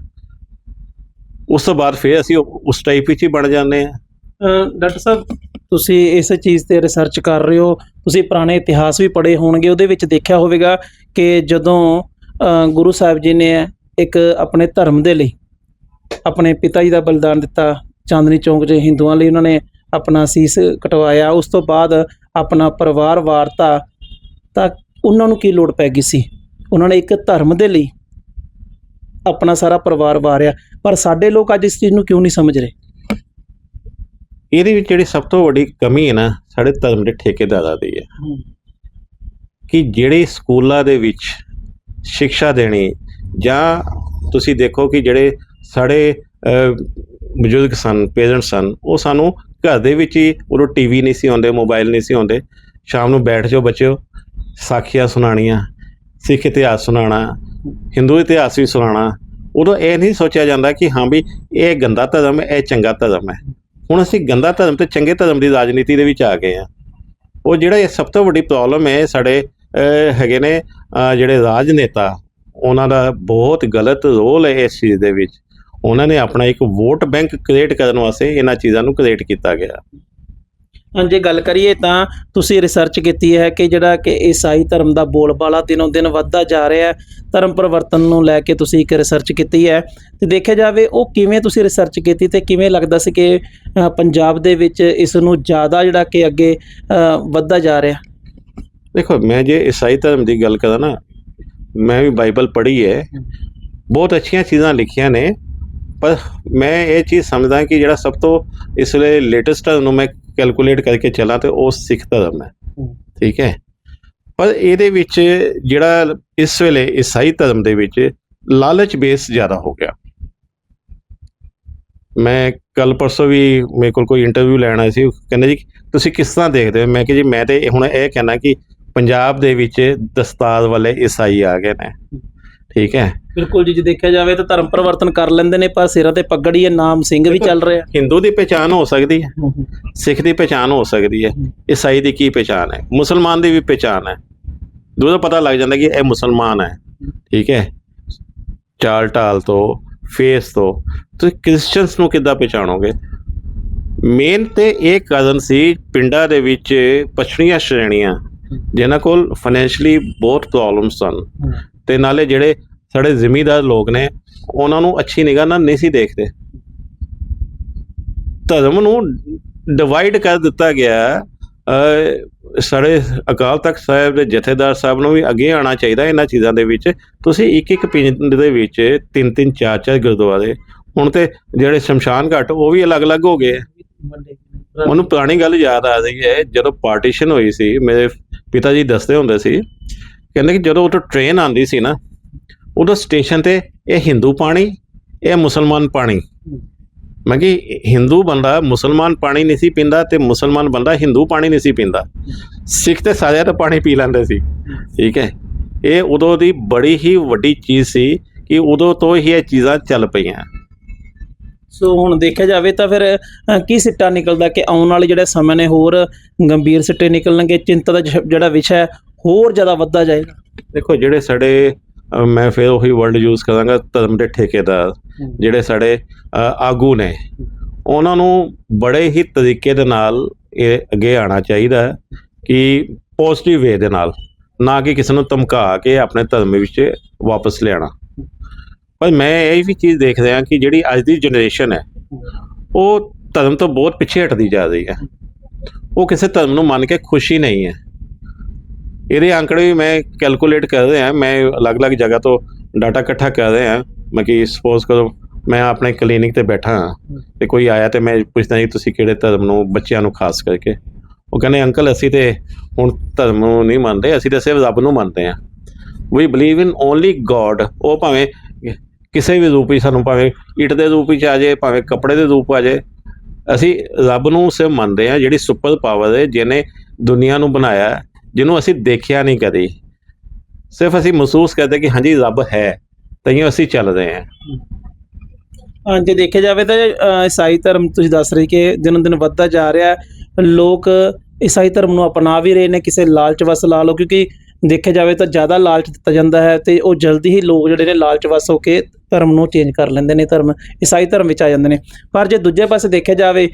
ਉਸ ਤੋਂ ਬਾਅਦ ਫਿਰ ਅਸੀਂ ਉਸ ਟਾਈਪ ਵਿੱਚ ਹੀ ਬਣ ਜਾਂਦੇ ਆ ਡਾਕਟਰ ਸਾਹਿਬ, ਤੁਸੀਂ ਇਸ ਚੀਜ਼ ਤੇ ਰਿਸਰਚ ਕਰ ਰਹੇ ਹੋ, ਤੁਸੀਂ ਪੁਰਾਣੇ ਇਤਿਹਾਸ ਵੀ ਪੜ੍ਹੇ ਹੋਣਗੇ, ਉਹਦੇ ਵਿੱਚ ਦੇਖਿਆ ਹੋਵੇਗਾ ਕਿ ਜਦੋਂ ਗੁਰੂ ਸਾਹਿਬ ਜੀ ਨੇ ਇੱਕ ਆਪਣੇ ਧਰਮ ਦੇ ਲਈ ਆਪਣੇ ਪਿਤਾ ਜੀ ਦਾ ਬਲਿਦਾਨ ਦਿੱਤਾ, ਚਾਂਦਨੀ ਚੌਂਕ 'ਚ ਹਿੰਦੂਆਂ ਲਈ ਉਹਨਾਂ ਨੇ ਆਪਣਾ ਸੀਸ ਕਟਵਾਇਆ, ਉਸ ਤੋਂ ਬਾਅਦ ਆਪਣਾ ਪਰਿਵਾਰ ਵਾਰਤਾ, ਤਾਂ ਉਹਨਾਂ ਨੂੰ ਕੀ ਲੋੜ ਪੈ ਗਈ ਸੀ? ਉਹਨਾਂ ਨੇ ਇੱਕ ਧਰਮ ਦੇ ਲਈ ਆਪਣਾ ਸਾਰਾ ਪਰਿਵਾਰ ਵਾਰਿਆ, ਪਰ ਸਾਡੇ ਲੋਕ ਅੱਜ ਇਸ ਚੀਜ਼ ਨੂੰ ਕਿਉਂ ਨਹੀਂ ਸਮਝ ਰਹੇ? ਇਹਦੇ ਵਿੱਚ ਜਿਹੜੀ ਸਭ ਤੋਂ ਵੱਡੀ ਕਮੀ ਹੈ ਨਾ ਸਾਡੇ ਧਰਮ ਦੇ ਠੇਕੇਦਾਰਾਂ ਦੀ ਹੈ। ਕਿ ਜਿਹੜੇ ਸਕੂਲਾਂ ਦੇ ਵਿੱਚ ਸਿੱਖਿਆ ਦੇਣੀ ਜਾਂ ਤੁਸੀਂ ਦੇਖੋ ਕਿ ਜਿਹੜੇ ਸਾਡੇ ਬਜ਼ੁਰਗ ਸਨ ਪੇਰੈਂਟਸ ਸਨ ਉਹ ਸਾਨੂੰ ਘਰ ਦੇ ਵਿੱਚ ਹੀ ਉਦੋਂ ਟੀਵੀ ਨਹੀਂ ਸੀ ਆਉਂਦੇ ਮੋਬਾਈਲ ਨਹੀਂ ਸੀ ਆਉਂਦੇ। ਸ਼ਾਮ ਨੂੰ ਬੈਠ ਜਾਓ ਬੱਚਿਓ ਸਾਖੀਆਂ ਸੁਣਾਣੀਆਂ ਸਿੱਖ ਇਤਿਹਾਸ ਸੁਣਾਉਣਾ ਹਿੰਦੂ ਇਤਿਹਾਸ ਵੀ ਸੁਣਾਉਣਾ। ਉਦੋਂ ਇਹ ਨਹੀਂ ਸੋਚਿਆ ਜਾਂਦਾ ਕਿ ਹਾਂ ਵੀ ਇਹ ਗੰਦਾ ਧਰਮ ਹੈ ਇਹ ਚੰਗਾ ਧਰਮ ਹੈ। ਹੁਣ ਅਸੀਂ ਗੰਦਾ ਧਰਮ ਤੇ ਚੰਗੇ ਧਰਮ ਦੀ ਰਾਜਨੀਤੀ ਦੇ ਵਿੱਚ ਆ ਗਏ ਆ ਉਹ ਜਿਹੜਾ ਇਹ ਸਭ ਤੋਂ ਵੱਡੀ ਪ੍ਰੋਬਲਮ ਹੈ ਸਾਡੇ ਹੈਗੇ ਨੇ ਜਿਹੜੇ ਰਾਜਨੇਤਾ, ਉਹਨਾਂ ਦਾ ਬਹੁਤ ਗਲਤ ਰੋਲ ਹੈ ਇਸ ਚੀਜ਼ ਦੇ ਵਿੱਚ। ਉਹਨਾਂ ਨੇ ਆਪਣਾ ਇੱਕ ਵੋਟ ਬੈਂਕ ਕ੍ਰੀਏਟ ਕਰਨ ਵਾਸਤੇ ਇਹਨਾਂ ਚੀਜ਼ਾਂ ਨੂੰ ਕ੍ਰੀਏਟ ਕੀਤਾ ਗਿਆ। ਜੇ ਗੱਲ ਕਰੀਏ ਤਾਂ ਤੁਸੀਂ ਰਿਸਰਚ ਕੀਤੀ ਹੈ ਕਿ ਜਿਹੜਾ ਕਿ ਈਸਾਈ ਧਰਮ ਦਾ ਬੋਲਬਾਲਾ ਦਿਨੋਂ ਦਿਨ ਵੱਧਦਾ ਜਾ ਰਿਹਾ ਹੈ, ਧਰਮ ਪਰਿਵਰਤਨ ਨੂੰ ਲੈ ਕੇ ਤੁਸੀਂ ਇੱਕ ਰਿਸਰਚ ਕੀਤੀ ਹੈ। ਤੇ ਦੇਖਿਆ ਜਾਵੇ, ਉਹ ਕਿਵੇਂ ਤੁਸੀਂ ਰਿਸਰਚ ਕੀਤੀ ਤੇ ਕਿਵੇਂ ਲੱਗਦਾ ਸੀ ਕਿ ਪੰਜਾਬ ਦੇ ਵਿੱਚ ਇਸ ਨੂੰ ਜ਼ਿਆਦਾ ਜਿਹੜਾ ਕਿ ਅੱਗੇ ਵੱਧਦਾ ਜਾ ਰਿਹਾ? ਦੇਖੋ, ਮੈਂ ਜੇ ਈਸਾਈ ਧਰਮ ਦੀ ਗੱਲ ਕਰਾਂ ਨਾ, ਮੈਂ ਵੀ ਬਾਈਬਲ ਪੜ੍ਹੀ ਹੈ। ਬਹੁਤ ਅੱਛੀਆਂ ਚੀਜ਼ਾਂ ਲਿਖੀਆਂ ਨੇ, ਪਰ ਮੈਂ ਇਹ ਚੀਜ਼ ਸਮਝਦਾ ਕਿ ਜਿਹੜਾ ਸਭ ਤੋਂ ਇਸ ਵੇਲੇ ਲੇਟੈਸਟ ਨੂੰ ਮੈਂ ਕੈਲਕੂਲੇਟ ਕਰਕੇ ਚੱਲਾਂ ਤੇ ਉਹ ਸਿੱਖ ਧਰਮ ਹੈ। ਠੀਕ ਹੈ? ਪਰ ਇਹਦੇ ਵਿੱਚ ਜਿਹੜਾ ਇਸ ਵੇਲੇ ਈਸਾਈ ਧਰਮ ਦੇ ਵਿੱਚ ਲਾਲਚ ਬੇਸ ਜ਼ਿਆਦਾ ਹੋ ਗਿਆ। ਮੈਂ ਕੱਲ ਪਰਸੋਂ ਵੀ ਮੇਰੇ ਕੋਲ ਕੋਈ ਇੰਟਰਵਿਊ ਲੈਣ ਆਇਆ ਸੀ, ਉਹ ਕਹਿੰਦੇ ਜੀ, ਤੁਸੀਂ ਕਿਸ ਤਰ੍ਹਾਂ ਦੇਖਦੇ ਹੋ? ਮੈਂ ਕਿ ਜੀ, ਮੈਂ ਤੇ ਹੁਣ ਇਹ ਕਹਿਣਾ ਕਿ ਪੰਜਾਬ ਦੇ ਵਿੱਚ ਦਸਤਾਰ ਵਾਲੇ ਈਸਾਈ ਆ ਗਏ ਨੇ। ਠੀਕ ਹੈ। ਬਿਲਕੁਲ ਜੀ ਜੇ ਦੇਖਿਆ ਜਾਵੇ ਤਾਂ ਧਰਮ ਪਰਿਵਰਤਨ ਕਰ ਲੈਂਦੇ ਨੇ ਪਰ ਸਿਰਾਂ ਤੇ ਪੱਗੜੀ ਹੈ ਨਾਮ ਸਿੰਘ ਵੀ ਚੱਲ ਰਿਹਾ। ਹਿੰਦੂ ਦੀ ਪਛਾਣ ਹੋ ਸਕਦੀ ਹੈ ਸਿੱਖ ਦੀ ਪਛਾਣ ਹੋ ਸਕਦੀ ਹੈ ਈਸਾਈ ਦੀ ਕੀ ਪਛਾਣ ਹੈ ਮੁਸਲਮਾਨ ਦੀ ਵੀ ਪਛਾਣ ਹੈ। ਦੂਜਾ ਪਤਾ ਲੱਗ ਜਾਂਦਾ ਕਿ ਇਹ ਮੁਸਲਮਾਨ ਹੈ ਠੀਕ ਹੈ। ਚਾਲ ਢਾਲ ਤੋਂ ਫੇਸ ਤੋਂ ਤੁਸੀਂ ਕ੍ਰਿਸਚੀਅਨਸ ਨੂੰ ਕਿੱਦਾਂ ਪਛਾਣੋਗੇ? ਮੇਨ ਤੇ ਇਹ ਕਾਰਨ ਸੀ ਪਿੰਡਾਂ ਦੇ ਵਿੱਚ ਪਛੜੀਆਂ ਸ਼੍ਰੇਣੀਆਂ ਜਿਨ੍ਹਾਂ ਕੋਲ ਫਾਈਨੈਂਸ਼ਲੀ ਬਹੁਤ ਪ੍ਰੋਬਲਮਸ ਸਨ। ਤੇ ਨਾਲੇ ਜਿਹੜੇ ਸਾਡੇ ਜ਼ਿਮੀਦਾਰ ਲੋਕ ਨੇ, ਉਹਨਾਂ ਨੂੰ ਅੱਛੀ ਨਿਗਾਹ ਨਾਲ ਨਹੀਂ ਸੀ ਦੇਖਦੇ। ਧਰਮ ਨੂੰ ਡਿਵਾਈਡ ਕਰ ਦਿੱਤਾ ਗਿਆ ਅਹ ਸਾਡੇ ਅਕਾਲ ਤਖਤ ਸਾਹਿਬ ਦੇ ਜਥੇਦਾਰ ਸਾਹਿਬ ਨੂੰ ਵੀ ਅੱਗੇ ਆਉਣਾ ਚਾਹੀਦਾ ਇਹਨਾਂ ਚੀਜ਼ਾਂ ਦੇ ਵਿੱਚ। ਤੁਸੀਂ ਇੱਕ ਇੱਕ ਪਿੰਡ ਦੇ ਵਿੱਚ ਤਿੰਨ ਤਿੰਨ ਚਾਰ ਚਾਰ ਗੁਰਦੁਆਰੇ, ਹੁਣ ਤੇ ਜਿਹੜੇ ਸ਼ਮਸ਼ਾਨ ਘਾਟ, ਉਹ ਵੀ ਅਲੱਗ-ਅਲੱਗ ਹੋ ਗਏ। ਮੈਨੂੰ ਪੁਰਾਣੀ ਗੱਲ ਯਾਦ ਆ ਰਹੀ ਹੈ, ਜਦੋਂ ਪਾਰਟੀਸ਼ਨ ਹੋਈ ਸੀ, ਮੇਰੇ ਪਿਤਾ ਜੀ ਦੱਸਦੇ ਹੁੰਦੇ ਸੀ ਕਹਿੰਦੇ ਕਿ ਜਦੋਂ ਉਹ ਟ੍ਰੇਨ ਆਂਦੀ ਸੀ ਨਾ, ਉਦੋਂ ਸਟੇਸ਼ਨ ਤੇ ਇਹ ਹਿੰਦੂ ਪਾਣੀ, ਇਹ ਮੁਸਲਮਾਨ ਪਾਣੀ। ਮੈਂ ਕਿ ਹਿੰਦੂ ਬੰਦਾ ਮੁਸਲਮਾਨ ਪਾਣੀ ਨਹੀਂ ਸੀ ਪੀਂਦਾ ਤੇ ਮੁਸਲਮਾਨ ਬੰਦਾ ਹਿੰਦੂ ਪਾਣੀ ਨਹੀਂ ਸੀ ਪੀਂਦਾ। ਸਿੱਖ ਤੇ ਸਾਰਿਆਂ ਦਾ ਪਾਣੀ ਪੀ ਲੈਂਦੇ ਸੀ। ਠੀਕ ਹੈ? ਇਹ ਉਦੋਂ ਦੀ ਬੜੀ ਹੀ ਵੱਡੀ ਚੀਜ਼ ਸੀ ਕਿ ਉਦੋਂ ਤੋਂ ਹੀ ਇਹ ਚੀਜ਼ਾਂ ਚੱਲ ਪਈਆਂ। ਸੋ ਹੁਣ ਦੇਖਿਆ ਜਾਵੇ ਤਾਂ ਫਿਰ ਕੀ ਸਿੱਟਾ ਨਿਕਲਦਾ ਕਿ ਆਉਣ ਵਾਲੇ ਜਿਹੜੇ ਸਮੇਂ ਨੇ ਹੋਰ ਗੰਭੀਰ ਸਿੱਟੇ ਨਿਕਲਣਗੇ? ਚਿੰਤਾ ਦਾ ਜਿਹੜਾ ਵਿਸ਼ਾ ਹੈ ਹੋਰ ਜ਼ਿਆਦਾ ਵੱਧਦਾ ਜਾਏਗਾ। ਦੇਖੋ, ਜਿਹੜੇ ਸਾਡੇ ਮੈਂ ਫਿਰ ਉਹੀ ਵਰਡ ਯੂਜ਼ ਕਰਾਂਗਾ, ਧਰਮ ਦੇ ਠੇਕੇਦਾਰ। ਜਿਹੜੇ ਸਾਡੇ ਆਗੂ ਨੇ, ਉਹਨਾਂ ਨੂੰ ਬੜੇ ਹੀ ਤਰੀਕੇ ਦੇ ਨਾਲ ਇਹ ਅੱਗੇ ਆਉਣਾ ਚਾਹੀਦਾ ਹੈ ਕਿ ਪੋਜ਼ਿਟਿਵ ਵੇ ਦੇ ਨਾਲ, ਨਾ ਕਿ ਕਿਸੇ ਨੂੰ ਧਮਕਾ ਕੇ ਆਪਣੇ ਧਰਮ ਵਿੱਚ ਵਾਪਸ ਲਿਆਣਾ ਪਰ ਮੈਂ ਇਹ ਵੀ ਚੀਜ਼ ਦੇਖ ਰਿਹਾ ਕਿ ਜਿਹੜੀ ਅੱਜ ਦੀ ਜਨਰੇਸ਼ਨ ਹੈ, ਉਹ ਧਰਮ ਤੋਂ ਬਹੁਤ ਪਿੱਛੇ ਹਟਦੀ ਜਾ ਰਹੀ ਹੈ। ਉਹ ਕਿਸੇ ਧਰਮ ਨੂੰ ਮੰਨ ਕੇ ਖੁਸ਼ੀ ਨਹੀਂ ਹੈ। ਇਹਦੇ ਅੰਕੜੇ ਵੀ ਮੈਂ ਕੈਲਕੂਲੇਟ ਕਰ ਰਿਹਾ, ਮੈਂ ਅਲੱਗ-ਅਲੱਗ ਜਗ੍ਹਾ ਤੋਂ ਡਾਟਾ ਇਕੱਠਾ ਕਰ ਰਿਹਾ, ਮੈਂ ਕਿ ਸਪੋਜ਼ ਕਰੋ ਮੈਂ ਆਪਣੇ ਕਲੀਨਿਕ ਤੇ ਬੈਠਾ ਹਾਂ ਤੇ ਕੋਈ ਆਇਆ ਤੇ ਮੈਂ ਪੁੱਛਦਾ ਜੀ, ਤੁਸੀਂ ਕਿਹੜੇ ਧਰਮ ਨੂੰ ਬੱਚਿਆਂ ਨੂੰ ਖਾਸ ਕਰਕੇ? ਉਹ ਕਹਿੰਦੇ, ਅੰਕਲ, ਅਸੀਂ ਤੇ ਹੁਣ ਧਰਮ ਨੂੰ ਨਹੀਂ ਮੰਨਦੇ, ਅਸੀਂ ਤਾਂ ਸਿਰਫ ਰੱਬ ਨੂੰ ਮੰਨਦੇ ਹਾਂ। We believe in only God ਉਹ ਭਾਵੇਂ ਕਿਸੇ ਵੀ ਰੂਪ ਵਿੱਚ ਸਾਨੂੰ, ਭਾਵੇਂ ਇੱਟ ਦੇ ਰੂਪ ਵਿੱਚ ਆ ਜਾਏ, ਭਾਵੇਂ ਕੱਪੜੇ ਦੇ ਰੂਪ ਆ ਜਾਏ, ਅਸੀਂ ਰੱਬ ਨੂੰ ਸਿਰਫ ਮੰਨਦੇ ਹਾਂ, ਜਿਹੜੀ ਸੁਪਰ ਪਾਵਰ ਹੈ, ਜਿਹਨੇ ਦੁਨੀਆ ਨੂੰ ਬਣਾਇਆ ਜਿਹਨੂੰ ਅਸੀਂ ਦੇਖਿਆ ਨਹੀਂ ਕਦੇ। ਸਿਰਫ ਅਸੀਂ ਮਹਿਸੂਸ ਕਰਦੇ ਕਿ ਹਾਂਜੀ ਰੱਬ ਹੈ ਤਈਓ ਅਸੀਂ ਚੱਲਦੇ ਹਾਂ। ਹਾਂ ਜੇ ਦੇਖਿਆ ਜਾਵੇ ਤਾਂ ਅ, ਈਸਾਈ ਧਰਮ ਤੁਸੀਂ ਦੱਸ ਰਹੇ ਕਿ ਦਿਨੋਂ ਦਿਨ ਵੱਧਦਾ ਜਾ ਰਿਹਾ ਹੈ। ਲੋਕ ਈਸਾਈ ਧਰਮ ਨੂੰ ਅਪਣਾ ਵੀ ਰਹੇ ਨੇ ਕਿਸੇ ਲਾਲਚ ਵਸ ਲਾ ਲਓ ਕਿਉਂਕਿ ਦੇਖਿਆ ਜਾਵੇ ਤਾਂ ਜ਼ਿਆਦਾ ਲਾਲਚ ਦਿੱਤਾ ਜਾਂਦਾ ਹੈ ਤੇ ਉਹ ਜਲਦੀ ਹੀ ਲੋਕ ਜਿਹੜੇ ਨੇ ਲਾਲਚ ਵਸ ਹੋ ਕੇ ਧਰਮ ਨੂੰ ਚੇਂਜ ਕਰ ਲੈਂਦੇ ਨੇ ਧਰਮ ਈਸਾਈ ਧਰਮ ਵਿੱਚ ਆ ਜਾਂਦੇ ਨੇ। ਪਰ ਜੇ ਦੂਜੇ ਪਾਸੇ ਦੇਖਿਆ ਜਾਵੇ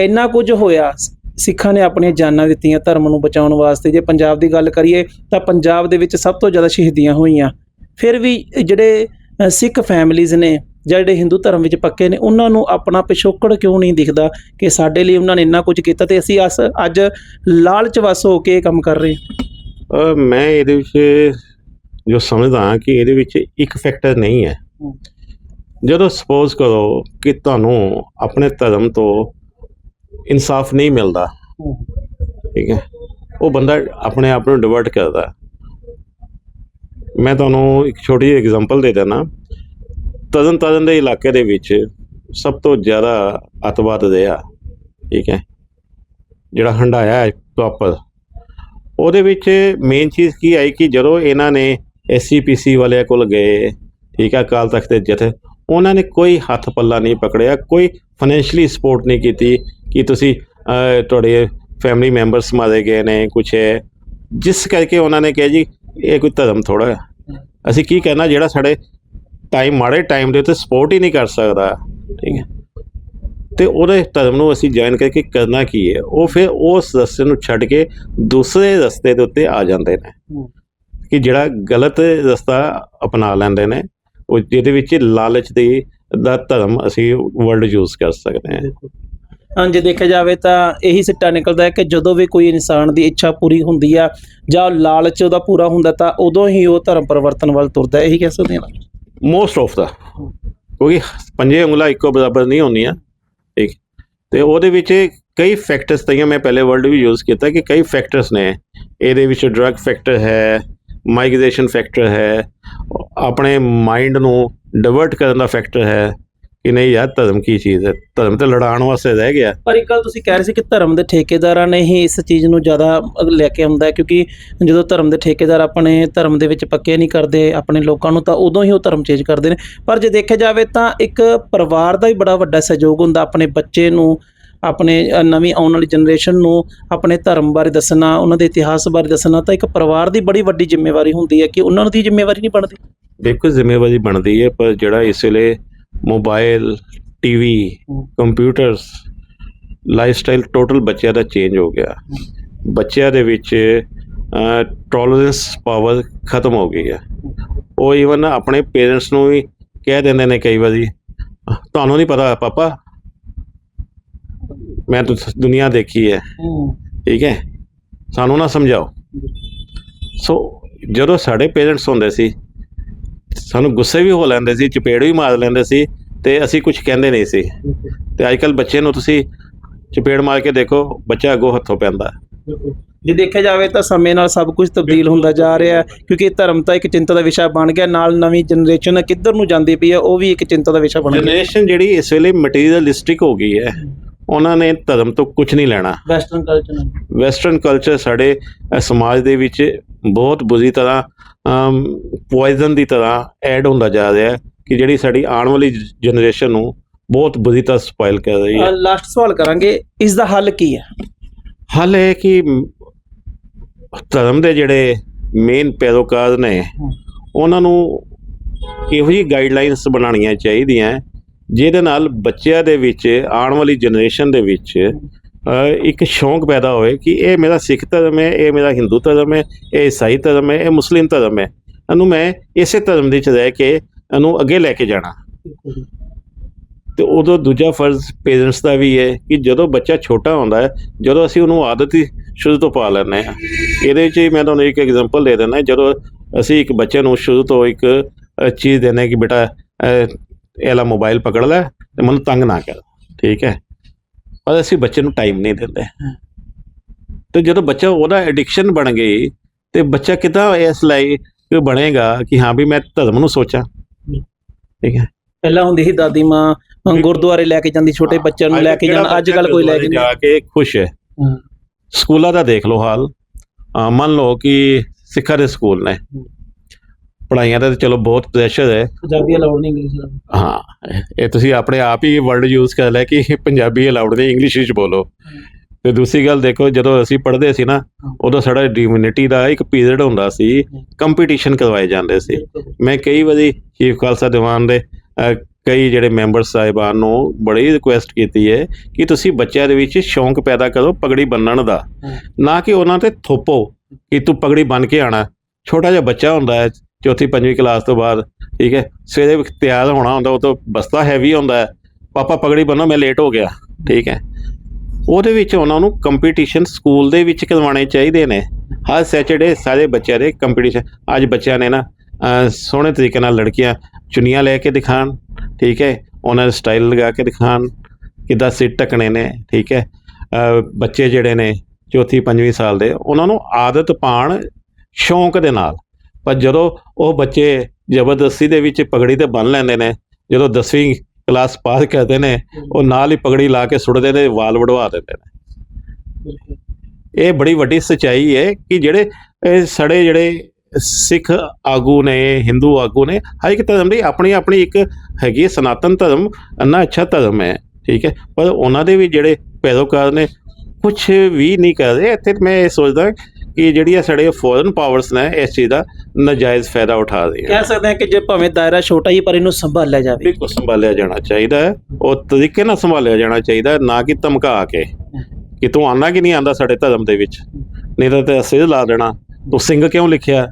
ਇੰਨਾ ਕੁਝ ਹੋਇਆ ਸਿੱਖਾਂ ਨੇ ਆਪਣੀਆਂ ਜਾਨਾਂ ਦਿੱਤੀਆਂ ਧਰਮ ਨੂੰ ਬਚਾਉਣ ਵਾਸਤੇ। ਜੇ ਪੰਜਾਬ ਦੀ ਗੱਲ ਕਰੀਏ ਤਾਂ ਪੰਜਾਬ ਦੇ ਵਿੱਚ ਸਭ ਤੋਂ ਜ਼ਿਆਦਾ ਸ਼ਹੀਦੀਆਂ ਹੋਈਆਂ। ਫਿਰ ਵੀ ਜਿਹੜੇ ਸਿੱਖ ਫੈਮਿਲੀਜ਼ ਨੇ ਜਿਹੜੇ ਹਿੰਦੂ ਧਰਮ ਵਿੱਚ ਪੱਕੇ ਨੇ ਉਹਨਾਂ ਨੂੰ ਆਪਣਾ ਪਿਛੋਕੜ ਕਿਉਂ ਨਹੀਂ ਦਿਖਦਾ ਕਿ ਸਾਡੇ ਲਈ ਉਹਨਾਂ ਨੇ ਇੰਨਾ ਕੁਝ ਕੀਤਾ ਤੇ ਅਸੀਂ ਅਸ ਅੱਜ ਲਾਲਚ ਵਸ ਹੋ ਕੇ ਇਹ ਕੰਮ ਕਰ ਰਹੇ ਮੈਂ ਇਹਦੇ ਵਿੱਚ ਜੋ ਸਮਝਦਾ ਹਾਂ ਕਿ ਇਹਦੇ ਵਿੱਚ ਇੱਕ ਫੈਕਟਰ ਨਹੀਂ ਹੈ। ਜਦੋਂ ਸਪੋਜ਼ ਕਰੋ ਕਿ ਤੁਹਾਨੂੰ ਆਪਣੇ ਧਰਮ ਤੋਂ ਇਨਸਾਫ ਨਹੀਂ ਮਿਲਦਾ। ਠੀਕ ਹੈ? ਉਹ ਬੰਦਾ ਆਪਣੇ ਆਪ ਨੂੰ ਡਿਵਰਟ ਕਰਦਾ। ਮੈਂ ਤੁਹਾਨੂੰ ਇੱਕ ਛੋਟੀ ਜਿਹੀ ਐਗਜ਼ਾਮਪਲ ਦੇ ਦਿੰਦਾ। ਤਰਨ ਤਾਰਨ ਦੇ ਇਲਾਕੇ ਦੇ ਵਿੱਚ ਸਭ ਤੋਂ ਜ਼ਿਆਦਾ ਅਤਵਾਦ ਰਿਹਾ। ਠੀਕ ਹੈ? ਜਿਹੜਾ ਹੰਡਾਇਆ ਹੈ ਪ੍ਰੋਪਰ ਉਹਦੇ ਵਿੱਚ ਮੇਨ ਚੀਜ਼ ਕੀ ਆਈ ਕਿ ਜਦੋਂ ਇਹਨਾਂ ਨੇ ਐਸਸੀਪੀਸੀ ਵਾਲਿਆਂ ਕੋਲ ਗਏ, ਠੀਕ ਹੈ, ਅਕਾਲ ਤਖਤ ਦੇ ਜਥੇ ਉਹਨਾਂ ਨੇ ਕੋਈ ਹੱਥ ਪੱਲਾ ਨਹੀਂ ਪਕੜਿਆ ਕੋਈ ਫਾਈਨੈਂਸ਼ੀਅਲੀ ਸਪੋਰਟ ਨਹੀਂ ਕੀਤੀ ਕਿ ਤੁਸੀਂ ਤੁਹਾਡੇ ਫੈਮਿਲੀ ਮੈਂਬਰਸ ਮਾਰੇ ਗਏ ਨੇ ਕੁਛ ਹੈ। ਜਿਸ ਕਰਕੇ ਉਹਨਾਂ ਨੇ ਕਿਹਾ ਜੀ ਇਹ ਕੋਈ ਧਰਮ ਥੋੜਾ ਹੈ। ਅਸੀਂ ਕੀ ਕਹਿਣਾ ਜਿਹੜਾ ਸਾਡੇ ਟਾਈਮ ਮਾੜੇ ਟਾਈਮ ਦੇ ਉੱਤੇ ਸਪੋਰਟ ਹੀ ਨਹੀਂ ਕਰ ਸਕਦਾ ਠੀਕ ਹੈ। ਤੇ ਉਹਦੇ ਧਰਮ ਨੂੰ ਅਸੀਂ ਜੁਆਇਨ ਕਰਕੇ ਕਰਨਾ ਕੀ ਹੈ? ਉਹ ਫਿਰ ਉਸ ਰਸਤੇ ਨੂੰ ਛੱਡ ਕੇ ਦੂਸਰੇ ਰਸਤੇ ਦੇ ਉੱਤੇ ਆ ਜਾਂਦੇ ਨੇ। ਕਿ ਜਿਹੜਾ ਗਲਤ ਰਸਤਾ ਅਪਣਾ ਲੈਂਦੇ ਨੇ ਉਹ ਜਿਹਦੇ ਵਿੱਚ ਲਾਲਚ ਦੀ ਦਾ ਧਰਮ ਅਸੀਂ ਵਰਡ ਯੂਜ਼ ਕਰ ਸਕਦੇ ਹਾਂ। ਹਾਂ ਜੇ ਦੇਖਿਆ ਜਾਵੇ ਤਾਂ ਇਹੀ ਸਿੱਟਾ ਨਿਕਲਦਾ ਹੈ ਕਿ ਜਦੋਂ ਵੀ ਕੋਈ ਇਨਸਾਨ ਦੀ ਇੱਛਾ ਪੂਰੀ ਹੁੰਦੀ ਆ ਜਾਂ ਲਾਲਚ ਉਹਦਾ ਪੂਰਾ ਹੁੰਦਾ ਤਾਂ ਉਦੋਂ ਹੀ ਉਹ ਧਰਮ ਪਰਿਵਰਤਨ ਵੱਲ ਤੁਰਦਾ ਹੈ ਇਹੀ ਕਹਿ ਸਕਦੇ ਹਾਂ। ਮੋਸਟ ਆਫ ਦਾ ਕਿਉਂਕਿ ਪੰਜੇ ਉਂਗਲਾਂ ਇੱਕੋ ਬਰਾਬਰ ਨਹੀਂ ਹੁੰਦੀਆਂ ਠੀਕ। ਤੇ ਉਹਦੇ ਵਿੱਚ ਕਈ ਫੈਕਟਰਸ ਤਈਆਂ ਮੈਂ ਪਹਿਲੇ ਵਰਡ ਵੀ ਯੂਜ਼ ਕੀਤਾ ਕਿ ਕਈ ਫੈਕਟਰਸ ਨੇ। ਇਹਦੇ ਵਿੱਚ ਡਰਗ ਫੈਕਟਰ ਹੈ ਮਾਈਗ੍ਰੇਸ਼ਨ ਫੈਕਟਰ ਹੈ ਆਪਣੇ ਮਾਈਂਡ ਨੂੰ ਡਿਵਰਟ ਕਰਨ ਦਾ ਫੈਕਟਰ ਹੈ ਕਿ ਨਹੀਂ ਯਾਰ ਧਰਮ ਕੀ ਚੀਜ਼ ਹੈ? ਧਰਮ ਤੇ ਲੜਾਉਣ ਵਾਸਤੇ ਰਹਿ ਗਿਆ। ਪਰ ਇੱਕ ਗੱਲ ਤੁਸੀਂ ਕਹਿ ਰਹੇ ਸੀ ਕਿ ਧਰਮ ਦੇ ਠੇਕੇਦਾਰਾਂ ਨੇ ਹੀ ਇਸ ਚੀਜ਼ ਨੂੰ ਜ਼ਿਆਦਾ ਲੈ ਕੇ ਆਉਂਦਾ ਹੈ, ਕਿਉਂਕਿ ਜਦੋਂ ਧਰਮ ਦੇ ਠੇਕੇਦਾਰ ਆਪਣੇ ਧਰਮ ਦੇ ਵਿੱਚ ਪੱਕੇ ਨਹੀਂ ਕਰਦੇ, ਆਪਣੇ ਲੋਕਾਂ ਨੂੰ ਤਾਂ ਉਦੋਂ ਹੀ ਉਹ ਧਰਮ ਚੇਂਜ ਕਰਦੇ ਨੇ। ਪਰ ਜੇ ਦੇਖਿਆ ਜਾਵੇ ਤਾਂ ਇੱਕ ਪਰਿਵਾਰ ਦਾ ਵੀ ਬੜਾ ਵੱਡਾ ਸਹਿਯੋਗ ਹੁੰਦਾ, ਆਪਣੇ ਬੱਚੇ ਨੂੰ ਆਪਣੇ ਨਵੀਂ ਆਉਣ ਵਾਲੀ ਜਨਰੇਸ਼ਨ ਨੂੰ ਆਪਣੇ ਧਰਮ ਬਾਰੇ ਦੱਸਣਾ ਉਹਨਾਂ ਦੇ ਇਤਿਹਾਸ ਬਾਰੇ ਦੱਸਣਾ ਤਾਂ ਇੱਕ ਪਰਿਵਾਰ ਦੀ ਬੜੀ ਵੱਡੀ ਜ਼ਿੰਮੇਵਾਰੀ ਹੁੰਦੀ ਹੈ ਕਿ ਉਹਨਾਂ ਦੀ ਜ਼ਿੰਮੇਵਾਰੀ ਨਹੀਂ ਬਣਦੀ। ਬਿਲਕੁਲ ਜ਼ਿੰਮੇਵਾਰੀ ਬਣਦੀ ਹੈ ਪਰ ਜਿਹੜਾ ਇਸ ਵੇਲੇ mobile TV computers lifestyle total ਬੱਚਿਆਂ ਦਾ ਚੇਂਜ ਹੋ ਗਿਆ। ਬੱਚਿਆਂ ਦੇ ਵਿੱਚ ਟੋਲਰੈਂਸ ਪਾਵਰ ਖਤਮ ਹੋ ਗਈ ਹੈ। ਉਹ ਇਵਨ ਆਪਣੇ ਪੇਰੈਂਟਸ ਨੂੰ ਵੀ ਕਹਿ ਦਿੰਦੇ ਨੇ ਕਈ ਵਾਰੀ ਤੁਹਾਨੂੰ ਨਹੀਂ ਪਤਾ ਪਾਪਾ ਮੈਂ ਤਾਂ ਦੁਨੀਆ ਦੇਖੀ ਹੈ। ਠੀਕ ਹੈ? ਸਾਨੂੰ ਨਾ ਸਮਝਾਓ। ਸੋ ਜਦੋਂ ਸਾਡੇ ਪੇਰੈਂਟਸ ਹੁੰਦੇ ਸੀ ਸਾਨੂੰ ਗੁੱਸੇ ਵੀ ਹੋ ਲੈਂਦੇ ਸੀ ਚਪੇੜ ਵੀ ਮਾਰ ਲੈਂਦੇ ਸੀ ਤੇ ਅਸੀਂ ਕੁਝ ਕਹਿੰਦੇ ਨਹੀਂ ਸੀ। ਤੇ ਅੱਜ ਕੱਲ ਬੱਚੇ ਨੂੰ ਤੁਸੀਂ ਚਪੇੜ ਮਾਰ ਕੇ ਦੇਖੋ ਬੱਚਾ ਅੱਗੋਂ ਹੱਥੋਂ ਪੈਂਦਾ। ਜੇ ਦੇਖਿਆ ਜਾਵੇ ਤਾਂ ਸਮੇਂ ਨਾਲ ਸਭ ਕੁਝ ਤਬਦੀਲ ਹੁੰਦਾ ਜਾ ਰਿਹਾ ਹੈ ਕਿਉਂਕਿ ਧਰਮ ਤਾਂ ਇੱਕ ਚਿੰਤਾ ਦਾ ਵਿਸ਼ਾ ਬਣ ਗਿਆ ਨਾਲ ਨਵੀਂ ਜਨਰੇਸ਼ਨ ਕਿੱਧਰ ਨੂੰ ਜਾਂਦੀ ਪਈ ਹੈ ਉਹ ਵੀ ਇੱਕ ਚਿੰਤਾ ਦਾ ਵਿਸ਼ਾ ਬਣ ਗਿਆ। ਜਨਰੇਸ਼ਨ ਜਿਹੜੀ ਇਸ ਵੇਲੇ ਮਟੀਰੀਅਲਿਸਟਿਕ ਹੋ ਗਈ ਹੈ ਉਹਨਾਂ ਨੇ ਧਰਮ ਤੋਂ ਕੁਝ ਨਹੀਂ ਲੈਣਾ। ਵੈਸਟਰਨ ਕਲਚਰ ਵੈਸਟਰਨ ਕਲਚਰ ਸਾਡੇ ਅ, ਸਮਾਜ ਦੇ ਵਿੱਚ ਬਹੁਤ ਬੁਰੀ ਤਰ੍ਹਾਂ ਪੋਇਜ਼ਨ ਦੀ ਤਰ੍ਹਾਂ ਐਡ ਹੁੰਦਾ ਜਾ ਰਿਹਾ ਹੈ ਕਿ ਜਿਹੜੀ ਸਾਡੀ ਆਉਣ ਵਾਲੀ ਜਨਰੇਸ਼ਨ ਨੂੰ ਬਹੁਤ ਬੁਰੀ ਤਰ੍ਹਾਂ ਸਪਾਇਲ ਕਰ ਰਹੀ ਹੈ। ਲਾਸਟ ਸਵਾਲ ਕਰਾਂਗੇ ਇਸ ਦਾ ਹੱਲ ਕੀ ਹੈ? ਹੱਲ ਇਹ ਕਿ ਮ, ਧਰਮ ਦੇ ਜਿਹੜੇ ਮੇਨ ਪੈਰੋਕਾਰ ਨੇ ਉਹਨਾਂ ਨੂੰ ਇਹੋ ਜਿਹੀ ਗਾਈਡਲਾਈਨਸ ਬਣਾਉਣੀਆਂ ਚਾਹੀਦੀਆਂ ਜਿਹਦੇ ਨਾਲ ਬੱਚਿਆਂ ਦੇ ਵਿੱਚ, ਆਉਣ ਵਾਲੀ ਜਨਰੇਸ਼ਨ ਦੇ ਵਿੱਚ ਇੱਕ ਸ਼ੌਂਕ ਪੈਦਾ ਹੋਵੇ ਕਿ ਇਹ ਮੇਰਾ ਸਿੱਖ ਧਰਮ ਹੈ, ਇਹ ਮੇਰਾ ਹਿੰਦੂ ਧਰਮ ਹੈ, ਇਹ ਈਸਾਈ ਧਰਮ ਹੈ, ਇਹ ਮੁਸਲਿਮ ਧਰਮ ਹੈ। ਇਹਨੂੰ ਮੈਂ ਇਸੇ ਧਰਮ ਦੇ ਵਿੱਚ ਰਹਿ ਕੇ ਇਹਨੂੰ ਅੱਗੇ ਲੈ ਕੇ ਜਾਣਾ। ਤੇ ਉਦੋਂ ਦੂਜਾ ਫਰਜ਼ ਪੇਰੈਂਟਸ ਦਾ ਵੀ ਹੈ ਕਿ ਜਦੋਂ ਬੱਚਾ ਛੋਟਾ ਹੁੰਦਾ ਹੈ, ਜਦੋਂ ਅਸੀਂ ਉਹਨੂੰ ਆਦਤ ਹੀ ਸ਼ੁਰੂ ਤੋਂ ਪਾ ਲੈਂਦੇ ਹਾਂ। ਇਹਦੇ ਵਿੱਚ ਹੀ ਮੈਂ ਤੁਹਾਨੂੰ ਇੱਕ ਐਗਜ਼ਾਮਪਲ ਦੇ ਦਿੰਦਾ, ਜਦੋਂ ਅਸੀਂ ਇੱਕ ਬੱਚੇ ਨੂੰ ਸ਼ੁਰੂ ਤੋਂ ਇੱਕ ਚੀਜ਼ ਦਿੰਦੇ ਹਾਂ ਕਿ ਬੇਟਾ ਇਹ ਵਾਲਾ ਮੋਬਾਈਲ ਪਕੜ ਲੈ ਤੇ ਮੈਨੂੰ ਤੰਗ ਨਾ ਕਰ ਠੀਕ ਹੈ? ਪਰ ਅਸੀਂ ਬੱਚੇ ਨੂੰ ਟਾਈਮ ਨਹੀਂ ਦਿੰਦੇ। ਤੇ ਜਦੋਂ ਬੱਚਾ ਉਹਦਾ ਐਡਿਕਸ਼ਨ ਬਣ ਗਈ ਤੇ ਬੱਚਾ ਕਿੱਦਾਂ ਇਸ ਲਈ ਬਣੇਗਾ ਕਿ ਹਾਂ ਵੀ ਮੈਂ ਧਰਮ ਨੂੰ ਸੋਚਾਂ? ਠੀਕ ਹੈ? ਪਹਿਲਾਂ ਹੁੰਦੀ ਸੀ ਦਾਦੀ ਮਾਂ। ਗੁਰਦੁਆਰੇ ਲੈ ਕੇ ਜਾਂਦੀ ਛੋਟੇ ਬੱਚਿਆਂ ਨੂੰ ਲੈ ਕੇ ਜਾਣ ਅੱਜ ਕੱਲ ਕੋਈ ਲੈ ਕੇ ਜਾ ਕੇ ਖੁਸ਼ ਹੈ। ਸਕੂਲਾਂ ਦਾ ਦੇਖ ਲਓ ਹਾਲ। ਮੰਨ ਲਓ ਕਿ ਸਿੱਖਾਂ ਦੇ ਸਕੂਲ ਨੇ। ਪੜ੍ਹਾਈਆਂ ਦਾ ਤਾਂ ਚਲੋ ਬਹੁਤ ਪ੍ਰੈਸ਼ਰ ਹੈ। ਪੰਜਾਬੀ ਅਲਾਉਡ ਨਹੀਂ ਇੰਗਲਿਸ਼ ਹਾਂ ਇਹ ਤੁਸੀਂ ਆਪਣੇ ਆਪ ਹੀ ਵਰਡ ਯੂਜ਼ ਕਰ ਲਿਆ ਕਿ ਪੰਜਾਬੀ ਅਲਾਉਡ ਨਹੀਂ ਇੰਗਲਿਸ਼ ਵਿੱਚ ਬੋਲੋ। ਤੇ ਦੂਸਰੀ ਗੱਲ ਦੇਖੋ ਜਦੋਂ ਅਸੀਂ ਪੜ੍ਹਦੇ ਸੀ ਨਾ ਉਦੋਂ ਸਾਡਾ ਡਿਵਿਨਿਟੀ ਦਾ ਇੱਕ ਪੀਰੀਅਡ ਹੁੰਦਾ ਸੀ ਕੰਪੀਟੀਸ਼ਨ ਕਰਵਾਏ ਜਾਂਦੇ ਸੀ। ਮੈਂ ਕਈ ਵਾਰੀ ਚੀਫ ਖਾਲਸਾ ਦੀਵਾਨ ਦੇ ਕਈ ਜਿਹੜੇ ਮੈਂਬਰ ਸਾਹਿਬਾਨ ਨੂੰ ਬੜੀ ਰਿਕੁਐਸਟ ਕੀਤੀ ਹੈ ਕਿ ਤੁਸੀਂ ਬੱਚਿਆਂ ਦੇ ਵਿੱਚ ਸ਼ੌਂਕ ਪੈਦਾ ਕਰੋ ਪਗੜੀ ਬੰਨਣ ਦਾ। ਨਾ ਕਿ ਉਹਨਾਂ ਤੇ ਥੋਪੋ ਕਿ ਤੂੰ ਪਗੜੀ ਬੰਨ ਕੇ ਆਣਾ ਛੋਟਾ ਜਿਹਾ ਬੱਚਾ ਹੁੰਦਾ ਹੈ ਚੌਥੀ, ਪੰਜਵੀਂ ਕਲਾਸ ਤੋਂ ਬਾਅਦ, ਠੀਕ ਹੈ? ਸਵੇਰੇ ਤਿਆਰ ਹੋਣਾ ਹੁੰਦਾ, ਉਹ ਤੋਂ ਬਸਤਾ ਹੈਵੀ ਹੁੰਦਾ ਹੈ। ਪਾਪਾ ਪਗੜੀ ਬੰਨੋ, ਮੈਂ ਲੇਟ ਹੋ ਗਿਆ, ਠੀਕ ਹੈ? ਉਹਦੇ ਵਿੱਚ ਉਹਨਾਂ ਨੂੰ ਕੰਪੀਟੀਸ਼ਨ ਸਕੂਲ ਦੇ ਵਿੱਚ ਕਰਵਾਉਣੇ ਚਾਹੀਦੇ ਨੇ। ਹਰ ਸੈਚਰਡੇ ਸਾਰੇ ਬੱਚਿਆਂ ਦੇ ਕੰਪੀਟੀਸ਼ਨ ਅੱਜ ਬੱਚਿਆਂ ਨੇ ਨਾ ਸੋਹਣੇ ਤਰੀਕੇ ਨਾਲ ਲੜਕੀਆਂ ਚੁੰਨੀਆਂ ਲੈ ਕੇ ਦਿਖਾਣ, ਠੀਕ ਹੈ? ਉਹਨਾਂ ਦੇ ਸਟਾਈਲ ਲਗਾ ਕੇ ਦਿਖਾਣ, ਕਿੱਦਾਂ ਸਿੱਟ ਟਕਣੇ ਨੇ, ਠੀਕ ਹੈ? ਬੱਚੇ ਜਿਹੜੇ ਨੇ ਚੌਥੀ, ਪੰਜਵੀਂ ਸਾਲ ਦੇ, ਉਹਨਾਂ ਨੂੰ ਆਦਤ ਪਾਣ ਸ਼ੌਂਕ ਦੇ ਨਾਲ। ਪਰ ਜਦੋਂ ਉਹ ਬੱਚੇ ਜ਼ਬਰਦਸਤੀ ਦੇ ਵਿੱਚ ਪਗੜੀ ਤੇ ਬੰਨ ਲੈਂਦੇ ਨੇ, ਜਦੋਂ 10ਵੀਂ ਕਲਾਸ ਪਾਸ ਕਰਦੇ ਨੇ, ਉਹ ਨਾਲ ਹੀ ਪਗੜੀ ਲਾ ਕੇ ਸੁੱਟਦੇ ਨੇ, ਵਾਲ ਵੜਵਾ ਦਿੰਦੇ ਨੇ। ਇਹ ਬੜੀ ਵੱਡੀ ਸਚਾਈ ਹੈ ਕਿ ਜਿਹੜੇ ਇਹ ਸੜੇ ਜਿਹੜੇ ਸਿੱਖ ਆਗੂ ਨੇ, ਹਿੰਦੂ ਆਗੂ ਨੇ, ਹਰ ਇੱਕ ਧਰਮ ਦੀ ਆਪਣੀ ਆਪਣੀ ਇੱਕ ਹੈਗੀ ਹੈ, ਸਨਾਤਨ ਧਰਮ, ਇੰਨਾ ਅੱਛਾ ਧਰਮ ਹੈ, ਠੀਕ ਹੈ। ਪਰ ਉਹਨਾਂ ਦੇ ਵੀ ਜਿਹੜੇ ਪੈਰੋਕਾਰ ਨੇ ਕੁਝ ਵੀ ਨਹੀਂ ਕਰ ਰਹੇ। ਇੱਥੇ ਮੈਂ ਇਹ ਸੋਚਦਾ ਕਿ ਜਿਹੜੀਆਂ ਸਾਡੇ ਫੋਰਨ ਪਾਵਰਸ ਨੇ ਇਸ ਚੀਜ਼ ਦਾ ਨਜਾਇਜ਼ ਫਾਇਦਾ ਉਠਾ ਰਹੀਆਂ ਕਹਿ ਸਕਦੇ ਹਾਂ ਕਿ ਜੇ ਭਾਵੇਂ ਦਾਇਰਾ ਛੋਟਾ ਹੀ ਪਰ ਇਹਨੂੰ ਸੰਭਾਲਿਆ ਜਾਵੇ। ਬਿਲਕੁਲ ਸੰਭਾਲਿਆ ਜਾਣਾ ਚਾਹੀਦਾ ਹੈ। ਉਹ ਤਰੀਕੇ ਨਾਲ ਸੰਭਾਲਿਆ ਜਾਣਾ ਚਾਹੀਦਾ ਹੈ, ਨਾ ਕਿ ਧਮਕਾ ਕੇ। ਕਿ ਤੂੰ ਆਣਾ ਕਿ ਨਹੀਂ ਆਂਦਾ ਸਾਡੇ ਧਰਮ ਦੇ ਵਿੱਚ? ਨਹੀਂ ਤਾਂ ਤੇ ਅਸੀਂ ਲਾ ਦੇਣਾ। ਤੂੰ ਸਿੰਘ ਕਿਉਂ ਲਿਖਿਆ?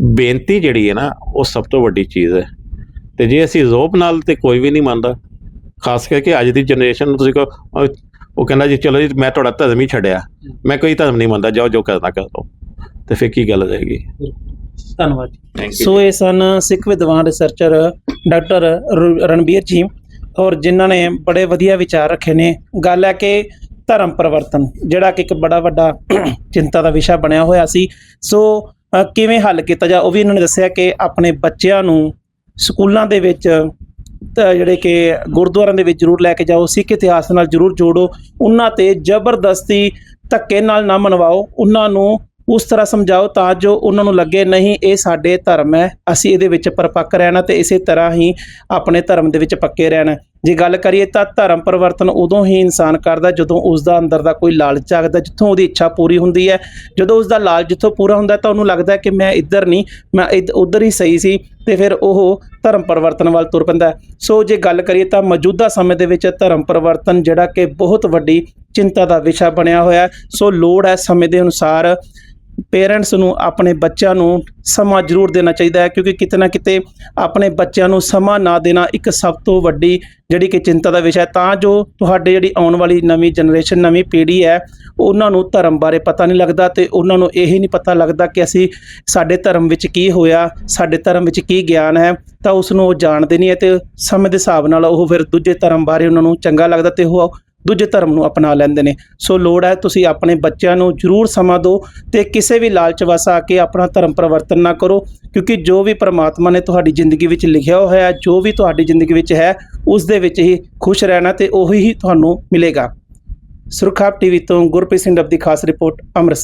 ਬੇਨਤੀ ਜਿਹੜੀ ਹੈ ਨਾ ਉਹ ਸਭ ਤੋਂ ਵੱਡੀ ਚੀਜ਼ ਹੈ। ਤੇ ਜੇ ਅਸੀਂ ਰੋਪ ਨਾਲ ਤੇ ਕੋਈ ਵੀ ਨਹੀਂ ਮੰਨਦਾ ਖਾਸ ਕਰਕੇ ਅੱਜ ਦੀ ਜਨਰੇਸ਼ਨ ਨੂੰ ਤੁਸੀਂ ਕਹੋ ਅਹ, ਉਹ ਕਹਿੰਦਾ ਜੀ ਚਲੋ ਜੀ ਮੈਂ ਤੁਹਾਡਾ ਧਰਮ ਹੀ ਛੱਡਿਆ। ਮੈਂ ਕੋਈ ਧਰਮ ਨਹੀਂ ਮੰਨਦਾ ਜਾਓ ਜੋ ਕਰਨਾ ਕਰ। ਲਓ ਤੇ ਫਿਰ ਕੀ ਗੱਲ ਰਹੇਗੀ ਧੰਨਵਾਦ ਸੋ ਇਹ ਸਨ ਸਿੱਖ ਵਿਦਵਾਨ ਰਿਸਰਚਰ ਡਾਕਟਰ ਰਣਬੀਰ ਜੀ ਔਰ ਜਿਨ੍ਹਾਂ ਨੇ ਬੜੇ ਵਧੀਆ ਵਿਚਾਰ ਰੱਖੇ ਨੇ। ਗੱਲ ਹੈ ਕਿ ਧਰਮ ਪਰਿਵਰਤਨ ਜਿਹੜਾ ਕਿ ਇੱਕ ਬੜਾ ਵੱਡਾ ਚਿੰਤਾ ਦਾ ਵਿਸ਼ਾ ਬਣਿਆ ਹੋਇਆ ਸੀ। ਸੋ ਕਿਵੇਂ ਹੱਲ ਕੀਤਾ ਜਾ ਉਹ ਵੀ ਇਹਨਾਂ ਨੇ ਦੱਸਿਆ ਕਿ ਆਪਣੇ ਬੱਚਿਆਂ ਨੂੰ ਸਕੂਲਾਂ ਦੇ ਵਿੱਚ ਜਿਹੜੇ ਕਿ ਗੁਰਦੁਆਰਿਆਂ ਦੇ ਵਿੱਚ ਜ਼ਰੂਰ ਲੈ ਕੇ ਜਾਓ, ਸਿੱਖ ਇਤਿਹਾਸ ਨਾਲ ਜ਼ਰੂਰ ਜੋੜੋ, ਉਹਨਾਂ ਤੇ ਜ਼ਬਰਦਸਤੀ ਧੱਕੇ ਨਾਲ ਨਾ ਮਨਵਾਓ, ਉਹਨਾਂ ਨੂੰ ਉਸ ਤਰ੍ਹਾਂ ਸਮਝਾਓ ਤਾਂ ਜੋ ਉਹਨਾਂ ਨੂੰ ਲੱਗੇ, ਨਹੀਂ, ਇਹ ਸਾਡੇ ਧਰਮ ਹੈ, ਅਸੀਂ ਇਹਦੇ ਵਿੱਚ ਪਰਪੱਕ ਰਹਿਣਾ ਤੇ ਇਸੇ ਤਰ੍ਹਾਂ ਹੀ ਆਪਣੇ ਧਰਮ ਦੇ ਵਿੱਚ ਪੱਕੇ ਰਹਿਣਾ ਜੇ ਗੱਲ ਕਰੀਏ ਤਾਂ ਧਰਮ ਪਰਿਵਰਤਨ ਉਦੋਂ ਹੀ ਇਨਸਾਨ ਕਰਦਾ ਜਦੋਂ ਉਸ ਦਾ ਅੰਦਰ ਦਾ ਕੋਈ ਲਾਲਚ ਜਾਗਦਾ ਜਿੱਥੋਂ ਉਹਦੀ ਇੱਛਾ ਪੂਰੀ ਹੁੰਦੀ ਹੈ। ਜਦੋਂ ਉਸ ਦਾ ਲਾਲਚ ਜਿੱਥੋਂ ਪੂਰਾ ਹੁੰਦਾ ਤਾਂ ਉਹਨੂੰ ਲੱਗਦਾ ਕਿ ਮੈਂ ਇੱਧਰ ਨਹੀਂ, ਮੈਂ ਇੱਧ- ਉੱਧਰ ਹੀ ਸਹੀ ਸੀ ਤੇ ਫਿਰ ਉਹ ਧਰਮ ਪਰਿਵਰਤਨ ਵੱਲ ਤੁਰ ਪੈਂਦਾ ਸੋ ਜੇ ਗੱਲ ਕਰੀਏ ਤਾਂ ਮੌਜੂਦਾ ਸਮੇਂ ਦੇ ਵਿੱਚ ਧਰਮ ਪਰਿਵਰਤਨ ਜਿਹੜਾ ਕਿ ਬਹੁਤ ਵੱਡੀ ਚਿੰਤਾ ਦਾ ਵਿਸ਼ਾ ਬਣਿਆ ਹੋਇਆ ਸੋ ਲੋੜ ਹੈ ਸਮੇਂ ਦੇ ਅਨੁਸਾਰ ਪੇਰੈਂਟਸ ਨੂੰ, ਆਪਣੇ ਬੱਚਿਆਂ ਨੂੰ ਸਮਾਂ ਜ਼ਰੂਰ ਦੇਣਾ ਚਾਹੀਦਾ ਹੈ, ਕਿਉਂਕਿ ਕਿਤੇ ਨਾ ਕਿਤੇ ਆਪਣੇ ਬੱਚਿਆਂ ਨੂੰ ਸਮਾਂ ਨਾ ਦੇਣਾ ਇੱਕ ਸਭ ਤੋਂ ਵੱਡੀ ਜਿਹੜੀ ਕਿ ਚਿੰਤਾ ਦਾ ਵਿਸ਼ਾ ਹੈ। ਤਾਂ ਜੋ ਤੁਹਾਡੇ ਜਿਹੜੀ ਆਉਣ ਵਾਲੀ ਨਵੀਂ ਜਨਰੇਸ਼ਨ, ਨਵੀਂ ਪੀੜ੍ਹੀ ਹੈ, ਉਹਨਾਂ ਨੂੰ ਧਰਮ ਬਾਰੇ ਪਤਾ ਨਹੀਂ ਲੱਗਦਾ ਤੇ ਉਹਨਾਂ ਨੂੰ ਇਹ ਨਹੀਂ ਪਤਾ ਲੱਗਦਾ ਕਿ ਅਸੀਂ ਸਾਡੇ ਧਰਮ ਵਿੱਚ ਕੀ ਹੋਇਆ, ਸਾਡੇ ਧਰਮ ਵਿੱਚ ਕੀ ਗਿਆਨ ਹੈ, ਤਾਂ ਉਸ ਨੂੰ ਉਹ ਜਾਣਦੇ ਨਹੀਂ ਹੈ ਤੇ ਸਮੇਂ ਦੇ ਹਿਸਾਬ ਨਾਲ ਉਹ ਫਿਰ ਦੂਜੇ ਧਰਮ ਬਾਰੇ ਉਹਨਾਂ ਨੂੰ ਚੰਗਾ ਲੱਗਦਾ ਤੇ ਉਹ ਦੂਜੇ ਧਰਮ ਨੂੰ ਅਪਣਾ ਲੈਂਦੇ ਨੇ। ਸੋ ਲੋੜ ਹੈ ਤੁਸੀਂ ਆਪਣੇ ਬੱਚਿਆਂ ਨੂੰ ਜ਼ਰੂਰ ਸਮਾਂ ਦਿਓ ਤੇ ਕਿਸੇ ਵੀ ਲਾਲਚ ਵਸ ਆ ਕੇ ਆਪਣਾ ਧਰਮ ਪਰਿਵਰਤਨ ਨਾ ਕਰੋ, ਕਿਉਂਕਿ ਜੋ ਵੀ ਪ੍ਰਮਾਤਮਾ ਨੇ ਤੁਹਾਡੀ ਜ਼ਿੰਦਗੀ ਵਿੱਚ ਲਿਖਿਆ ਹੋਇਆ ਹੈ, ਜੋ ਵੀ ਤੁਹਾਡੀ ਜ਼ਿੰਦਗੀ ਵਿੱਚ ਹੈ, ਉਸ ਦੇ ਵਿੱਚ ਹੀ ਖੁਸ਼ ਰਹਿਣਾ ਤੇ ਉਹੀ ਹੀ ਤੁਹਾਨੂੰ ਮਿਲੇਗਾ। ਸੁਰਖਾਪ ਟੀਵੀ ਤੋਂ ਗੁਰਪ੍ਰੀਤ ਸਿੰਘ ਰੱਬ ਦੀ ਖਾਸ ਰਿਪੋਰਟ, ਅੰਮ੍ਰਿਤਸਰ।